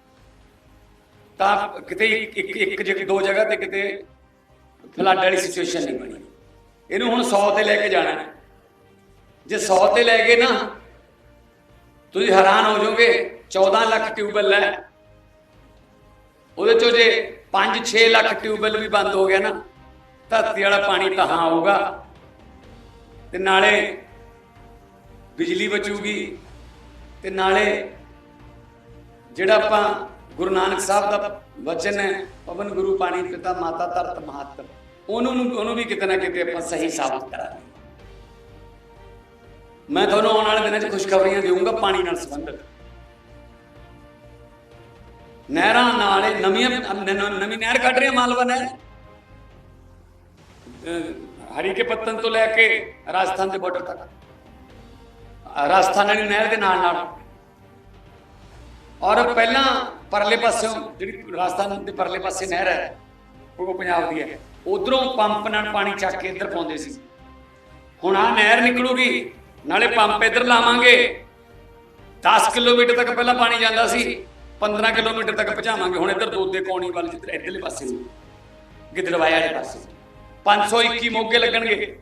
ਤਾਂ ਕਿਤੇ ਇੱਕ ਇੱਕ ਇੱਕ ਜਗ੍ਹਾ ਦੋ ਜਗ੍ਹਾ ਤੇ ਕਿਤੇ ਫਲੱਡ ਵਾਲੀ ਸਿਚੁਏਸ਼ਨ ਨਹੀਂ ਬਣੀ। ਇਹਨੂੰ ਹੁਣ 100 ਤੇ ਲੈ ਕੇ ਜਾਣਾ ਹੈ। ਜੇ 100 ਤੇ ਲੈ ਗਏ ਨਾ, ਤੁਸੀਂ ਹੈਰਾਨ ਹੋ ਜਾਓਗੇ 14 ਲੱਖ ਟਿਊਬਵੈੱਲ ਹੈ। ਉਹਦੇ ਚੋਂ ਜੇ 5-6 ਲੱਖ ਟਿਊਬਵੈੱਲ ਵੀ ਬੰਦ ਹੋ ਗਿਆ ਨਾ, ਧਰਤੀ ਵਾਲਾ ਪਾਣੀ ਤਾਂ ਆਊਗਾ। ਤੇ ਨਾਲੇ ਬਿਜਲੀ ਬਚੂਗੀ। ਤੇ ਨਾਲੇ ਜਿਹੜਾ ਆਪਾਂ ਗੁਰੂ ਨਾਨਕ ਸਾਹਿਬ ਦਾ ਵਚਨ ਹੈ, ਪਵਨ ਗੁਰੂ ਪਾਣੀ ਪਿਤਾ ਮਾਤਾ ਧਰਤ ਮਹੱਤ। ਉਹਨੂੰ ਉਹਨੂੰ ਵੀ ਕਿਤੇ ਨਾ ਕਿਤੇ ਆਪਾਂ ਸਹੀ ਸਾਬਤ ਕਰਾਂਗੇ। ਮੈਂ ਤੁਹਾਨੂੰ ਆਉਣ ਵਾਲੇ ਦਿਨਾਂ 'ਚ ਖੁਸ਼ਖਬਰੀਆਂ ਦੇਵਾਂਗਾ ਪਾਣੀ ਨਾਲ ਸੰਬੰਧਿਤ। ਨਹਿਰਾਂ ਨਾਲ ਨਵੀਆਂ ਨਵੀਂ ਨਹਿਰ ਕੱਢ ਰਹੀ ਮਾਲਵਾ ਨਹਿਰ। ਹਰੀ ਕੇ ਪੱਤਨ ਤੋਂ ਲੈ ਕੇ ਰਾਜਸਥਾਨ ਦੇ ਬਾਰਡਰ ਤੱਕ। ਰਾਜਸਥਾਨ ਵਾਲੀ ਨਹਿਰ ਦੇ ਨਾਲ ਨਾਲ। ਔਰ ਪਹਿਲਾਂ ਪਰਲੇ ਪਾਸਿਓਂ ਜਿਹੜੀ ਰਾਜਸਥਾਨ ਦੇ ਪਰਲੇ ਪਾਸੇ ਨਹਿਰ ਹੈ, ਉਹ ਪੰਜਾਬ ਦੀ ਹੈ। ਉਧਰੋਂ ਪੰਪ ਨਾਲ ਪਾਣੀ ਚੱਕ ਕੇ ਇੱਧਰ ਪਾਉਂਦੇ ਸੀ। ਹੁਣ ਆ ਨਹਿਰ ਨਿਕਲੂਗੀ, ਨਾਲੇ ਪੰਪ ਇੱਧਰ ਲਾਵਾਂਗੇ। 10 ਕਿਲੋਮੀਟਰ ਤੱਕ ਪਹਿਲਾਂ ਪਾਣੀ ਜਾਂਦਾ ਸੀ 15 ਕਿਲੋਮੀਟਰ ਤੱਕ ਪਹੁੰਚਾਵਾਂਗੇ। ਹੁਣ ਇੱਧਰ ਦੋਦੇ ਕੌਣੀ ਵੱਲ ਜਿੱਧਰ ਇੱਧਰਲੇ ਪਾਸੇ ਨੂੰ ਗਿੱਦੜਵਾਇਆ ਵਾਲੇ ਪਾਸੇ। 521 ਮੋਗੇ ਲੱਗਣਗੇ।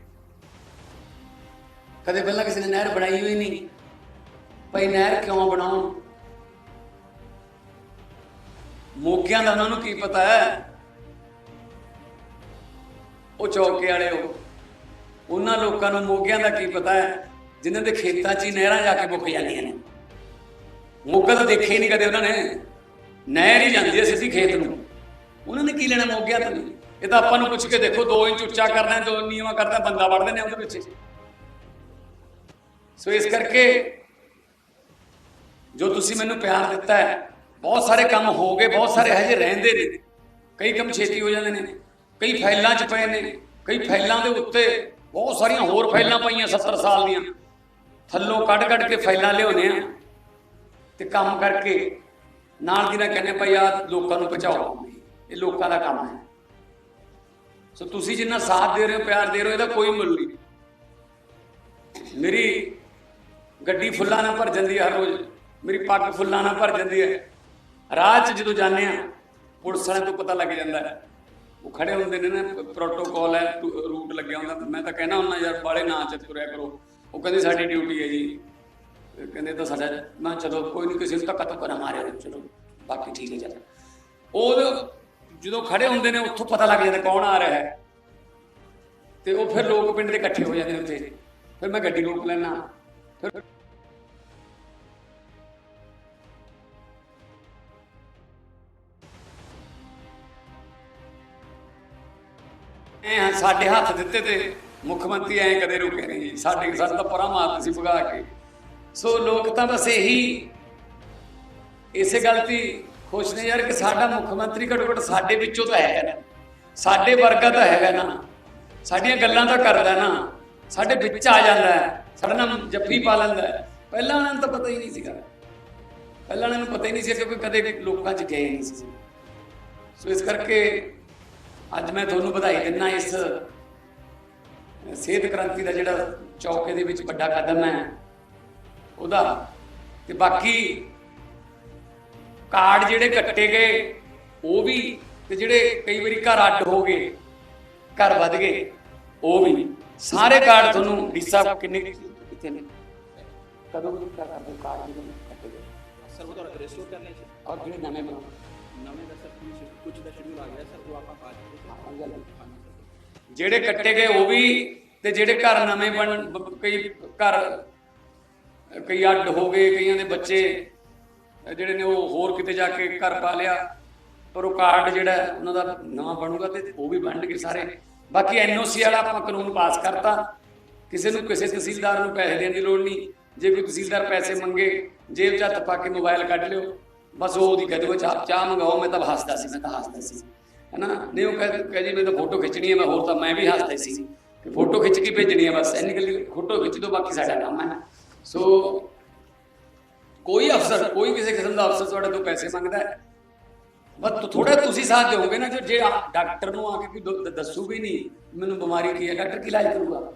ਕਦੇ ਪਹਿਲਾਂ ਕਿਸੇ ਨੇ ਨਹਿਰ ਬਣਾਈ ਹੋਈ ਨਹੀਂ। ਭਾਈ ਨਹਿਰ ਕਿਉਂ ਬਣਾਉਣ? ਮੋਗਿਆਂ ਦਾ ਉਹਨਾਂ ਨੂੰ ਕੀ ਪਤਾ ਹੈ? ਉਹ ਚੌਕੇ ਵਾਲੇ ਉਹ, ਉਹਨਾਂ ਲੋਕਾਂ ਨੂੰ ਮੋਗਿਆਂ ਦਾ ਕੀ ਪਤਾ ਹੈ? ਜਿਨ੍ਹਾਂ ਦੇ ਖੇਤਾਂ 'ਚ ਹੀ ਨਹਿਰਾਂ ਜਾ ਕੇ ਮੁੱਕ ਜਾਂਦੀਆਂ ਨੇ। ਮੋਗਾ ਤਾਂ ਦੇਖੇ ਹੀ ਨਹੀਂ ਕਦੇ ਉਹਨਾਂ ਨੇ। ਨਹਿਰ ਹੀ ਜਾਂਦੀ ਹੈ ਸਿੱਧੀ ਖੇਤ ਨੂੰ। ਉਹਨਾਂ ਨੇ ਕੀ ਲੈਣਾ ਮੋਗਿਆਂ ਤੋਂ? ਇਹ ਤਾਂ ਆਪਾਂ ਨੂੰ ਪੁੱਛ ਕੇ ਦੇਖੋ 2 ਇੰਚ ਉੱਚਾ ਕਰਨਾ 2 ਨੀਵਾਂ ਕਰਨਾ, ਬੰਦਾ ਵੜਦੇ ਨੇ ਉਹਦੇ ਵਿੱਚ। ਸੋ ਇਸ ਕਰਕੇ ਜੋ ਤੁਸੀਂ ਮੈਨੂੰ ਪਿਆਰ ਦਿੱਤਾ ਹੈ ਬਹੁਤ ਸਾਰੇ ਕੰਮ ਹੋ ਗਏ, ਬਹੁਤ ਸਾਰੇ ਹਜੇ ਰਹਿੰਦੇ ਨੇ। ਕਈ ਕੰਮ ਛੇਤੀ ਹੋ ਜਾਂਦੇ ਨੇ, ਕਈ ਫਾਈਲਾਂ 'ਚ ਪਏ ਨੇ, ਕਈ ਫਾਈਲਾਂ ਦੇ ਉੱਤੇ ਬਹੁਤ ਸਾਰੀਆਂ ਹੋਰ ਫਾਈਲਾਂ ਪਈਆਂ 70 ਸਾਲ ਦੀਆਂ। ਥੱਲੋਂ ਕੱਢ ਕੱਢ ਕੇ ਫਾਈਲਾਂ ਲਿਆਉਨੇ ਆ। ਤੇ ਕੰਮ ਕਰਕੇ ਨਾਲ ਦੀ ਨਾਲ ਕਹਿੰਦੇ ਭਾਈ ਆ ਲੋਕਾਂ ਨੂੰ ਪਹੁੰਚਾਓ ਇਹ ਲੋਕਾਂ ਦਾ ਕੰਮ ਹੈ। ਸੋ ਤੁਸੀਂ ਜਿੰਨਾ ਸਾਥ ਦੇ ਰਹੇ ਹੋ, ਪਿਆਰ ਦੇ ਰਹੇ ਹੋ, ਇਹਦਾ ਕੋਈ ਮੁੱਲ ਨਹੀਂ। ਮੇਰੀ ਗੱਡੀ ਫੁੱਲਾਂ ਨਾਲ ਭਰ ਜਾਂਦੀ ਹੈ ਹਰ ਰੋਜ਼। ਮੇਰੀ ਪੱਗ ਫੁੱਲਾਂ ਨਾਲ ਭਰ ਜਾਂਦੀ ਹੈ। ਰਾਹ 'ਚ ਜਦੋਂ ਜਾਂਦੇ ਆ, ਪੁਲਿਸ ਵਾਲਿਆਂ ਤੋਂ ਪਤਾ ਲੱਗ ਜਾਂਦਾ ਹੈ। ਉਹ ਖੜੇ ਹੁੰਦੇ ਨੇ ਨਾ ਪ੍ਰੋਟੋਕਾਲ ਹੈ ਰੂਟ ਲੱਗਿਆ ਹੁੰਦਾ ਮੈਂ ਤਾਂ ਕਹਿਣਾ ਹੁੰਦਾ, ਯਾਰ ਬਾਲੇ ਨਾ ਚ ਤੁਰਿਆ ਕਰੋ। ਉਹ ਕਹਿੰਦੇ, ਸਾਡੀ ਡਿਊਟੀ ਹੈ ਜੀ। ਕਹਿੰਦੇ ਤਾਂ ਸਾਡਾ ਮੈਂ ਕਿਹਾ ਚਲੋ, ਕੋਈ ਨਹੀਂ ਕਿਸੇ ਨੂੰ ਧੱਕਾ ਧੱਕਾ ਨਾ ਮਾਰਿਆ ਚਲੋ, ਬਾਕੀ ਠੀਕ ਹੈ, ਚੱਲ। ਉਹ ਜਦੋਂ ਖੜੇ ਹੁੰਦੇ ਨੇ, ਉੱਥੋਂ ਪਤਾ ਲੱਗ ਜਾਂਦਾ ਕੌਣ ਆ ਰਿਹਾ ਹੈ। ਤੇ ਉਹ ਫਿਰ ਲੋਕ ਪਿੰਡ ਦੇ ਇਕੱਠੇ ਹੋ ਜਾਂਦੇ ਨੇ ਉੱਥੇ। ਫਿਰ ਮੈਂ ਗੱਡੀ ਰੋਕ ਲੈਣਾ ਫਿਰ ਐ ਸਾਡੇ ਹੱਥ ਦਿੱਤੇ ਤੇ ਮੁੱਖ ਮੰਤਰੀ ਐ ਕਦੇ ਰੁਕੇ ਨਹੀਂ ਜੀ। ਸਾਡੇ ਤਾਂ ਪਰਾਂ ਮਾਰਦੇ ਸੀ ਭਗਾ ਕੇ। ਸੋ ਲੋਕ ਤਾਂ ਬਸ ਇਹੀ ਇਸੇ ਗੱਲ ਦੀ ਖੁਸ਼ ਨੇ ਯਾਰ ਕਿ ਸਾਡਾ ਮੁੱਖ ਮੰਤਰੀ ਘੱਟੋ ਘੱਟ ਸਾਡੇ ਵਿੱਚੋਂ ਤਾਂ ਹੈਗਾ ਨਾ। ਸਾਡੇ ਵਰਗਾ ਤਾਂ ਹੈਗਾ ਨਾ। ਸਾਡੀਆਂ ਗੱਲਾਂ ਤਾਂ ਕਰਦਾ ਨਾ। ਸਾਡੇ ਵਿੱਚ ਆ ਜਾਂਦਾ ਸਾਡੇ ਨਾਲ ਜੱਫੀ ਪਾ ਲੈਂਦਾ ਪਹਿਲਾਂ ਉਹਨਾਂ ਨੂੰ ਤਾਂ ਪਤਾ ਹੀ ਨਹੀਂ ਸੀਗਾ। ਪਹਿਲਾਂ ਉਹਨਾਂ ਨੂੰ ਪਤਾ ਹੀ ਨਹੀਂ ਸੀ ਕਿਉਂਕਿ ਕਦੇ ਲੋਕਾਂ 'ਚ ਗਏ ਨਹੀਂ ਸੀ। ਸੋ ਇਸ ਕਰਕੇ ਅੱਜ ਮੈਂ ਤੁਹਾਨੂੰ ਵਧਾਈ ਦਿੰਦਾ ਇਸ ਸਿਹਤ ਕ੍ਰਾਂਤੀ ਦਾ ਜਿਹੜਾ ਚੌਕੇ ਦੇ ਵਿੱਚ ਵੱਡਾ ਕਦਮ ਹੈ ਉਹਦਾ। ਤੇ ਬਾਕੀ ਕਾਰਡ ਜਿਹੜੇ ਕੱਟੇ ਗਏ ਉਹ ਵੀ ਤੇ ਜਿਹੜੇ ਕਈ ਵਾਰੀ ਘਰ ਅੱਡ ਹੋ ਗਏ ਘਰ ਵੱਧ ਗਏ ਉਹ ਵੀ। ਸਾਰੇ ਕਾਰਡ ਤੁਹਾਨੂੰ ਹਿੱਸਾ ਕਿੰਨੇ ਕਿੱਥੇ ਨੇ? ਕਦੋਂ ਕਰਦੇ ਹੋ ਕਾਰਡ ਜਿਹੜੇ ਕੱਟੇ ਗਏ? ਸਰ ਉਹ ਤਾਂ ਰੈਸਟੋਰ ਕਰਨੇ ਸੀ। ਔਰ ਜਿਹੜੇ ਨਵੇਂ ਬਣਾਓ ਨਵੇਂ ਦਾ ਸਰ ਕੁਝ ਦਾ ਸ਼ਡਿਊਲ ਆ ਗਿਆ ਸਰ ਉਹ ਆਪਾਂ ਬਾਅਦ ਵਿੱਚ ਜਿਹੜੇ ਕੱਟੇ ਗਏ ਉਹ ਵੀ ਤੇ ਜਿਹੜੇ ਘਰ ਨਵੇਂ ਬਣ ਕਈ ਘਰ ਕਈ ਅੱਡ ਹੋ ਗਏ ਕਈਆਂ ਦੇ ਬੱਚੇ ਜਿਹੜੇ ਨੇ ਉਹ ਹੋਰ ਕਿਤੇ ਜਾ ਕੇ ਘਰ ਪਾ ਲਿਆ ਪਰ ਉਹ ਕਾਰਡ ਜਿਹੜਾ ਉਹਨਾਂ ਦਾ ਨਵਾਂ ਬਣੂਗਾ ਤੇ ਉਹ ਵੀ ਬਣਨਗੇ ਸਾਰੇ। ਬਾਕੀ ਐਨਓਸੀ ਵਾਲਾ ਆਪਾਂ ਕਾਨੂੰਨ ਪਾਸ ਕਰਤਾ। ਕਿਸੇ ਨੂੰ ਕਿਸੇ ਤਹਿਸੀਲਦਾਰ ਨੂੰ ਪੈਸੇ ਦੇਣ ਦੀ ਲੋੜ ਨਹੀਂ। ਜੇ ਕੋਈ ਤਹਿਸੀਲਦਾਰ ਪੈਸੇ ਮੰਗੇ ਜੇਬ 'ਚ ਹੱਥ ਪਾ ਕੇ ਮੋਬਾਈਲ ਕੱਢ ਲਿਓ। ਬਸ ਉਹ ਉਹਦੀ ਕਹਦੇ ਚਾਹ ਚਾਹ ਮੰਗਾਓ ਮੈਂ ਤਾਂ ਹੱਸਦਾ ਸੀ ਮੈਂ ਤਾਂ ਹੱਸਦਾ ਸੀ। ਹਨਾ? ਨਹੀਂ ਉਹ ਕਹੇ ਜੀ ਮੈਂ ਤਾਂ ਫੋਟੋ ਖਿੱਚਣੀ ਹੈ ਮੈਂ ਹੋਰ ਤਾਂ ਮੈਂ ਵੀ ਹੱਸਦਾ ਸੀ। ਕਿ ਫੋਟੋ ਖਿੱਚ ਕੇ ਭੇਜਣੀ ਹੈ ਬਸ ਇੰਨੀ ਗੱਲ ਫੋਟੋ ਖਿੱਚ ਦੋ ਬਾਕੀ ਸਾਡਾ ਕੰਮ ਹੈ। ਸੋ ਕੋਈ ਅਫਸਰ ਕੋਈ ਕਿਸੇ ਕਿਸਮ ਦਾ ਅਫਸਰ ਤੁਹਾਡੇ ਤੋਂ ਪੈਸੇ ਮੰਗਦਾ ਹੈ? ਬਸ ਥੋੜਾ ਤੁਸੀਂ ਸਾਥ ਦਿਓਗੇ ਨਾ ਜੋ ਜੇ ਡਾਕਟਰ ਨੂੰ ਆ ਕੇ ਕੋਈ ਦ- ਦੱਸੂ ਵੀ ਨਹੀਂ ਮੈਨੂੰ ਬਿਮਾਰੀ ਕੀ ਹੈ ਡਾਕਟਰ ਕੀ ਇਲਾਜ ਕਰੂਗਾ?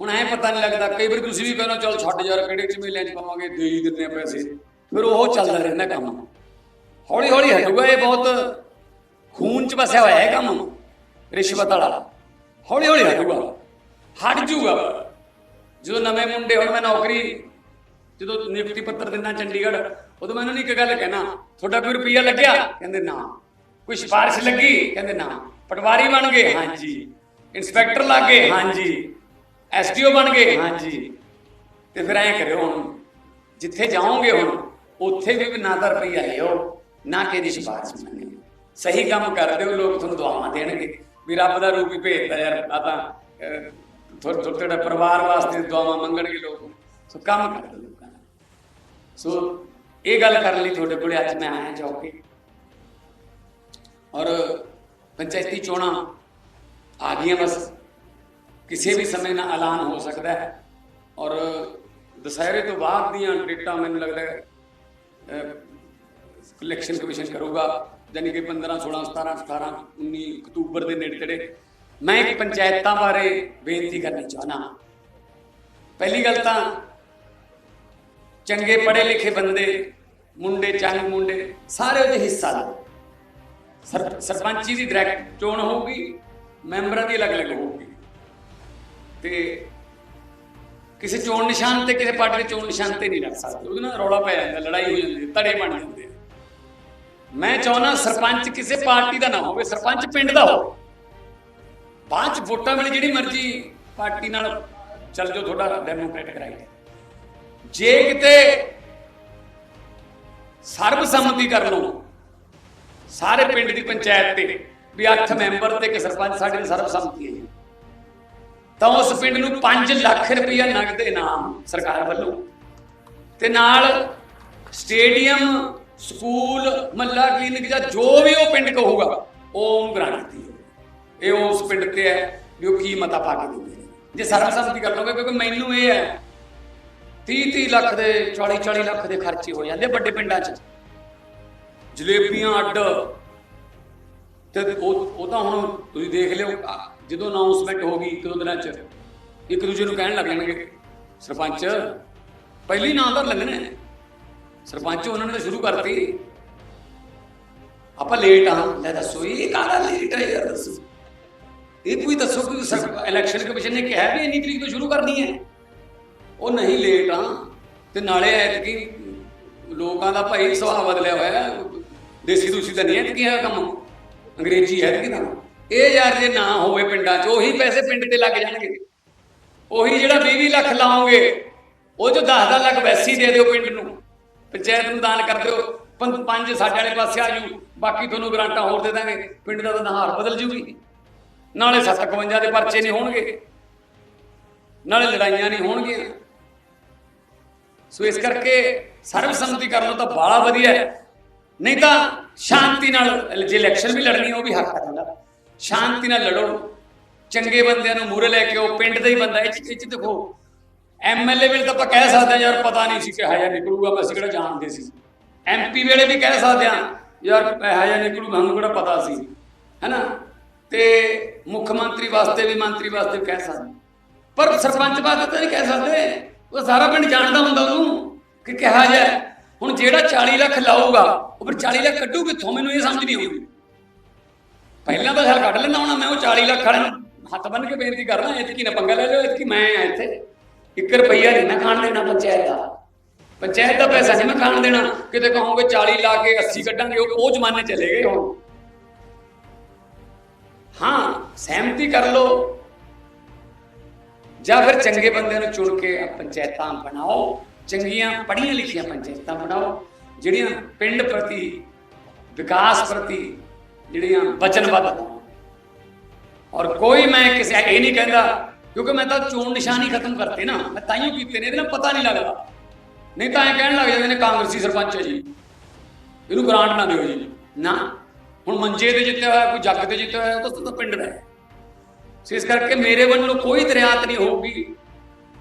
ਹੁਣ ਐ ਪਤਾ ਨਹੀਂ ਲੱਗਦਾ ਕਈ ਵਾਰ ਤੁਸੀਂ ਵੀ ਕਹਿੰਦੇ ਹੋ, ਚੱਲ ਛੱਡ ਯਾਰ ਕਿਹੜੇ ਚ ਮੇਲਿਆਂ ਚ ਪਾਵਾਂਗੇ ਦੇ ਹੀ ਦਿੰਦੇ ਆ ਪੈਸੇ। ਫਿਰ ਉਹ ਚੱਲਦਾ ਰਹਿੰਦਾ ਕੰਮ। ਹੌਲੀ ਹੌਲੀ ਹਟੂਗਾ ਇਹ ਬਹੁਤ ਖੂਨ ਚ ਵਸਿਆ ਹੋਇਆ ਹੈ ਕੰਮ। ਰਿਸ਼ਵਤ ਵਾਲਾ। ਹੌਲੀ ਹੌਲੀ ਹਟੂਗਾ। ਹਟ ਜੂਗਾ। ਜਦੋਂ ਨਵੇਂ ਮੁੰਡੇ ਹੁਣ ਮੈਂ ਨੌਕਰੀ ਜਦੋਂ ਨਿਯੁਕਤੀ ਪੱਤਰ ਦਿੰਦਾ ਚੰਡੀਗੜ੍ਹ ਉਦੋਂ ਮੈਂ ਉਹਨਾਂ ਨੂੰ ਇੱਕ ਗੱਲ ਕਹਿਣਾ ਤੁਹਾਡਾ ਕੋਈ ਰੁਪਈਆ ਲੱਗਿਆ? ਕਹਿੰਦੇ ਨਾ। ਕੋਈ ਸਿਫਾਰਿਸ਼ ਲੱਗੀ? ਕਹਿੰਦੇ ਨਾ। ਪਟਵਾਰੀ ਬਣ ਗਏ? ਹਾਂਜੀ। ਇਨਸਪੈਕਟਰ ਲੱਗ ਗਏ? ਹਾਂਜੀ। ਐਸਡੀਓ ਬਣ ਗਏ? ਹਾਂਜੀ। ਤੇ ਫਿਰ ਐਂ ਕਰਿਓ ਹੁਣ ਜਿੱਥੇ ਜਾਓਗੇ ਹੁਣ ਉੱਥੇ ਵੀ ਨਾ ਤਾਂ ਰੁਪਈਆ ਲਿਓ, ਨਾ ਕਿਹਦੀ ਦੀ ਸਿਫਾਰਿਸ਼ ਮੰਗਿਓ ਸਹੀ ਕੰਮ ਕਰਦੇ ਹੋ, ਲੋਕ ਤੁਹਾਨੂੰ ਦੁਆਵਾਂ ਦੇਣਗੇ। ਵੀ ਰੱਬ ਦਾ ਰੂਪ ਹੀ ਭੇਜਦਾ ਯਾਰ ਆ ਤਾਂ ਥੋੜਾ ਥੋੜਾ ਪਰਿਵਾਰ ਵਾਸਤੇ ਦੁਆਵਾਂ ਮੰਗਣਗੇ ਲੋਕ। ਸੋ ਕੰਮ ਕਰਦੇ ਲੋਕਾਂ ਦਾ ਸੋ ਇਹ ਗੱਲ ਕਰਨ ਲਈ ਤੁਹਾਡੇ ਕੋਲੇ ਅੱਜ ਮੈਂ ਆਇਆ ਚੌਕੇ ਔਰ ਪੰਚਾਇਤੀ ਚੋਣਾਂ ਆ ਗਈਆਂ ਬਸ। ਕਿਸੇ ਵੀ ਸਮੇਂ ਨਾਲ ਐਲਾਨ ਹੋ ਸਕਦਾ ਹੈ। ਔਰ ਦੁਸਹਿਰੇ ਤੋਂ ਬਾਅਦ ਦੀਆਂ ਡੇਟਾਂ ਮੈਨੂੰ ਲੱਗਦਾ ਇਲੈਕਸ਼ਨ ਕਮਿਸ਼ਨ ਕਰੂਗਾ ਯਾਨੀ ਕਿ 15 16 17 18 19 ਅਕਤੂਬਰ ਦੇ ਨੇੜੇ ਤੇੜੇ। ਮੈਂ ਇੱਕ ਪੰਚਾਇਤਾਂ ਬਾਰੇ ਬੇਨਤੀ ਕਰਨੀ ਚਾਹਨਾ ਪਹਿਲੀ ਗੱਲ ਤਾਂ, ਚੰਗੇ ਪੜ੍ਹੇ ਲਿਖੇ ਬੰਦੇ, ਮੁੰਡੇ, ਚੰਗ ਮੁੰਡੇ, ਸਾਰੇ ਉਹਦੇ ਹਿੱਸਾ ਲਓ ਸਰਪੰਚੀ ਦੀ ਡਾਇਰੈਕਟ ਚੋਣ ਹੋਊਗੀ, ਮੈਂਬਰਾਂ ਦੀ ਅਲੱਗ-ਅਲੱਗ ਹੋਊਗੀ। ਤੇ ਕਿਸੇ ਚੋਣ ਨਿਸ਼ਾਨ ਤੇ, ਕਿਸੇ ਪਾਰਟੀ ਦੇ ਚੋਣ ਨਿਸ਼ਾਨ ਤੇ ਨਹੀਂ ਰੱਖ ਸਕਦੇ। ਉਹਦੇ ਨਾਲ ਰੌਲਾ ਪੈ ਜਾਂਦਾ, ਲੜਾਈ ਹੋ ਜਾਂਦੀ ਹੈ, ਧੜੇ ਬਣ ਜਾਂਦੇ ਮੈਂ ਚਾਹੁੰਦਾ ਸਰਪੰਚ ਕਿਸੇ ਪਾਰਟੀ ਦਾ ਨਾ ਹੋਵੇ, ਸਰਪੰਚ ਪਿੰਡ ਦਾ ਹੋਵੇ। ਬਾਅਦ ਚ ਵੋਟਾਂ ਵੇਲੇ ਜਿਹੜੀ ਮਰਜ਼ੀ ਪਾਰਟੀ ਨਾਲ ਚੱਲ ਜਾਓ, ਤੁਹਾਡਾ ਡੈਮੋਕ੍ਰੈਟਿਕ ਰਾਈਟ ਜੇ ਕਿਤੇ ਸਰਬਸੰਮਤੀ ਕਰ ਲਓ, ਸਾਰੇ ਪਿੰਡ ਦੀ ਪੰਚਾਇਤ ਤੇ, ਵੀ 8 ਮੈਂਬਰ ਤੇ ਇੱਕ ਸਰਪੰਚ ਸਾਡੇ ਦੀ ਸਰਬਸੰਮਤੀ ਹੈ ਤਾਂ ਉਸ ਪਿੰਡ ਨੂੰ 5 ਲੱਖ ਰੁਪਇਆ ਨਗਦ ਇਨਾਮ ਸਰਕਾਰ ਵੱਲੋਂ। ਤੇ ਨਾਲ ਸਟੇਡੀਅਮ, ਸਕੂਲ, ਮੱਲਾ ਕਲੀਨਿਕ ਜਾਂ ਜੋ ਵੀ ਉਹ ਪਿੰਡ ਕਹੂਗਾ, ਉਹ ਗ੍ਰਾਂਟ ਦਿੱਤੀ ਇਹ ਉਸ ਪਿੰਡ ਤੇ ਹੈ ਵੀ ਉਹ ਕੀ ਮਤਾ ਪਾ ਕੇ ਦੇਵੇ ਜੇ ਸਰਬਸੰਮਤੀ ਕਰ ਲਓਗੇ, ਕਿਉਂਕਿ ਮੈਨੂੰ ਇਹ ਹੈ 30 30 ਲੱਖ ਦੇ 40 40 ਲੱਖ ਦੇ ਖਰਚੇ ਹੋ ਜਾਂਦੇ ਵੱਡੇ ਪਿੰਡਾਂ 'ਚ। ਜਲੇਬੀਆਂ ਅੱਡ। ਤੇ ਉਹ ਉਹ ਤਾਂ ਹੁਣ ਤੁਸੀਂ ਦੇਖ ਲਿਓ ਜਦੋਂ ਅਨਾਉਂਸਮੈਂਟ ਹੋ ਗਈ ਇੱਕ ਦੋ ਦਿਨਾਂ 'ਚ, ਇੱਕ ਦੂਜੇ ਨੂੰ ਕਹਿਣ ਲੱਗ ਜਾਣਗੇ, ਸਰਪੰਚ, ਪਹਿਲੀ ਨਾਂ ਤਾਂ ਲੈਂਦੇ ਸਰਪੰਚ ਉਹਨਾਂ ਨੇ ਤਾਂ ਸ਼ੁਰੂ ਕਰਤੀ। ਆਪਾਂ ਲੇਟ ਆ, ਲੈ ਦੱਸੋ, ਇਹ ਕਾਹਦਾ ਲੇਟ ਹੈ ਯਾਰ ਦੱਸੋ। ਇਹ ਕੋਈ ਦੱਸੋ ਕਿ ਇਲੈਕਸ਼ਨ ਕਮਿਸ਼ਨ ਨੇ ਕਿਹਾ ਵੀ ਇੰਨੀ ਤਰੀਕ ਤੋਂ ਸ਼ੁਰੂ ਕਰਨੀ ਹੈ। ਉਹ ਨਹੀਂ ਲੇਟ ਆ, ਤੇ ਨਾਲੇ ਐਤਕੀ ਲੋਕਾਂ ਦਾ ਭਾਈ ਸੁਭਾਅ ਬਦਲਿਆ ਹੋਇਆ ਦੇਸੀ ਦੂਸੀ ਤਾਂ ਨਹੀਂ ਹੈ ਕਿ ਇਹ ਕੰਮ। ਅੰਗਰੇਜ਼ੀ ਹੈ ਕਿ ਨਾ ਇਹ ਯਾਰ ਜੇ ਨਾ ਹੋਵੇ ਪਿੰਡਾਂ 'ਚ, ਉਹੀ ਪੈਸੇ ਪਿੰਡ ਤੇ ਲੱਗ ਜਾਣਗੇ। ਉਹੀ ਜਿਹੜਾ 20 ਲੱਖ ਲਾਓਗੇ, ਉਹ ਜੋ 10 10 ਲੱਖ ਵੈਸੀ ਦੇ ਦਿਓ ਪਿੰਡ ਨੂੰ। ਪੰਚਾਇਤ ਨੂੰ ਦਾਨ ਕਰ ਦਿਓ। ਪੰ- ਪੰਜ ਸਾਡੇ ਵਾਲੇ ਪਾਸੇ ਆ ਜੂ। ਬਾਕੀ ਤੁਹਾਨੂੰ ਗਰਾਂਟਾਂ ਹੋਰ ਦੇ ਦਾਂਗੇ। ਪਿੰਡ ਦਾ ਤਾਂ ਨਹਾਰ ਬਦਲ ਜੂਗੀ। ਨਾਲੇ 751 ਦੇ ਪਰਚੇ ਨਹੀਂ ਹੋਣਗੇ। ਨਾਲੇ ਲੜਾਈਆਂ ਨਹੀਂ ਹੋਣਗੀਆਂ। ਸੋ ਇਸ ਕਰਕੇ ਸਰਬਸੰਮਤੀ ਕਰਨ ਨੂੰ ਤਾਂ ਬਾਲਾ ਵਧੀਆ ਹੈ। ਨਹੀਂ ਤਾਂ ਸ਼ਾਂਤੀ ਨਾਲ ਜੇ ਇਲੈਕਸ਼ਨ ਵੀ ਲੜਨੀ ਉਹ ਵੀ ਹੱਕ ਹੈ। ਤੁਹਾਡਾ ਸ਼ਾਂਤੀ ਨਾਲ ਲੜੋ। ਚੰਗੇ ਬੰਦਿਆਂ ਨੂੰ ਮੂਹਰੇ ਲੈ ਕੇ ਆਓ। ਪਿੰਡ ਦਾ ਹੀ ਬੰਦਾ ਇਹ ਚੀਜ਼ ਇਹ ਚ ਦੇਖੋ ਐਮਐਲਏ ਵੇਲੇ ਤਾਂ ਆਪਾਂ ਕਹਿ ਸਕਦੇ ਹਾਂ, ਯਾਰ ਪਤਾ ਨਹੀਂ ਸੀ ਕਿ ਜਿਹਾ ਨਿਕਲੂਗਾ। ਮੈਂ ਅਸੀਂ ਕਿਹੜਾ ਜਾਣਦੇ ਸੀ। ਐਮਪੀ ਵੇਲੇ ਵੀ ਕਹਿ ਸਕਦੇ ਹਾਂ, ਯਾਰ ਇਹੋ ਜਿਹਾ ਨਿਕਲੂ ਸਾਨੂੰ ਕਿਹੜਾ ਪਤਾ ਸੀ। ਹੈਨਾ? ਤੇ ਮੁੱਖ ਮੰਤਰੀ ਵਾਸਤੇ ਵੀ ਮੰਤਰੀ ਵਾਸਤੇ ਵੀ ਕਹਿ ਸਕਦੇ ਪਰ ਸਰਪੰਚ ਵਾਸਤੇ ਤਾਂ ਨਹੀਂ ਕਹਿ ਸਕਦੇ। ਉਹ ਸਾਰਾ ਪਿੰਡ ਜਾਣਦਾ ਹੁੰਦਾ ਉਹਨੂੰ ਕਿ ਕਿਹਾ ਜਾ ਹੁਣ ਜਿਹੜਾ 40 ਲੱਖ ਲਾਊਗਾ, ਉਹ ਫਿਰ 40 ਲੱਖ ਕੱਢੂ ਕਿੱਥੋਂ? ਮੈਨੂੰ ਇਹ ਸਮਝ ਨਹੀਂ ਆਉਂਦੀ। ਪਹਿਲਾਂ ਤਾਂ ਹਲ ਕੱਢ ਲੈਂਦਾ ਹੁਣ, ਮੈਂ ਉਹ 40 ਲੱਖ ਵਾਲੇ ਨੂੰ ਹੱਥ ਬੰਨ ਕੇ ਬੇਨਤੀ ਕਰਦਾ, ਇਤਕੀ ਨਾ ਪੰਗਾ ਲੈ ਲਿਓ, ਇਤਕੀ ਮੈਂ ਆ ਇੱਥੇ। 1 ਰੁਪਈਆ ਨਹੀਂ ਮੈਂ ਖਾਣ ਦੇਣਾ ਪੰਚਾਇਤ ਦਾ। ਪੰਚਾਇਤ ਦਾ ਪੈਸਾ ਨਹੀਂ ਮੈਂ ਖਾਣ ਦੇਣਾ। ਕਿਤੇ ਕਹੋਗੇ 40 ਲਾ ਕੇ 80 ਕੱਢਾਂਗੇ, ਉਹ ਉਹ ਜ਼ਮਾਨੇ ਚਲੇ ਗਏ ਹੁਣ। ਹਾਂ, ਸਹਿਮਤੀ ਕਰ ਲਓ। ਜਾਂ ਫਿਰ ਚੰਗੇ ਬੰਦਿਆਂ ਨੂੰ ਚੁਣ ਕੇ ਪੰਚਾਇਤਾਂ ਬਣਾਓ। ਚੰਗੀਆਂ ਪੜ੍ਹੀਆਂ ਲਿਖੀਆਂ ਪੰਚਾਇਤਾਂ ਬਣਾਓ, ਜਿਹੜੀਆਂ ਪਿੰਡ ਪ੍ਰਤੀ, ਵਿਕਾਸ ਪ੍ਰਤੀ ਜਿਹੜੀਆਂ ਵਚਨਬੱਧ ਔਰ ਕੋਈ ਮੈਂ ਕਿਸੇ ਇਹ ਨਹੀਂ ਕਹਿੰਦਾ, ਕਿਉਂਕਿ ਮੈਂ ਤਾਂ ਚੋਣ ਨਿਸ਼ਾਨੀ ਖਤਮ ਕਰਤੇ ਨਾ। ਮੈਂ ਤਾਈਓ ਕੀਤੇ ਨੇ, ਇਹਦੇ ਨਾਲ ਪਤਾ ਨਹੀਂ ਲੱਗਦਾ। ਨਹੀਂ ਤਾਂ ਐ ਕਹਿਣ ਲੱਗ ਜਾਂਦੇ ਨੇ, ਕਾਂਗਰਸੀ ਸਰਪੰਚ ਹੈ ਜੀ। ਇਹਨੂੰ ਗ੍ਰਾਂਟ ਨਾ ਦਿਓ ਜੀ। ਨਾ। ਹੁਣ ਮੰਜੇ ਤੇ ਜਿੱਤਿਆ ਹੋਇਆ, ਕੋਈ ਜੱਗ ਤੇ ਜਿੱਤਿਆ ਹੋਇਆ, ਉਹ ਤਾਂ ਪਿੰਡ ਦਾ ਹੈ। ਇਸ ਕਰਕੇ ਮੇਰੇ ਵੱਲੋਂ ਕੋਈ ਦਰਿਆਤ ਨਹੀਂ ਹੋਊਗੀ।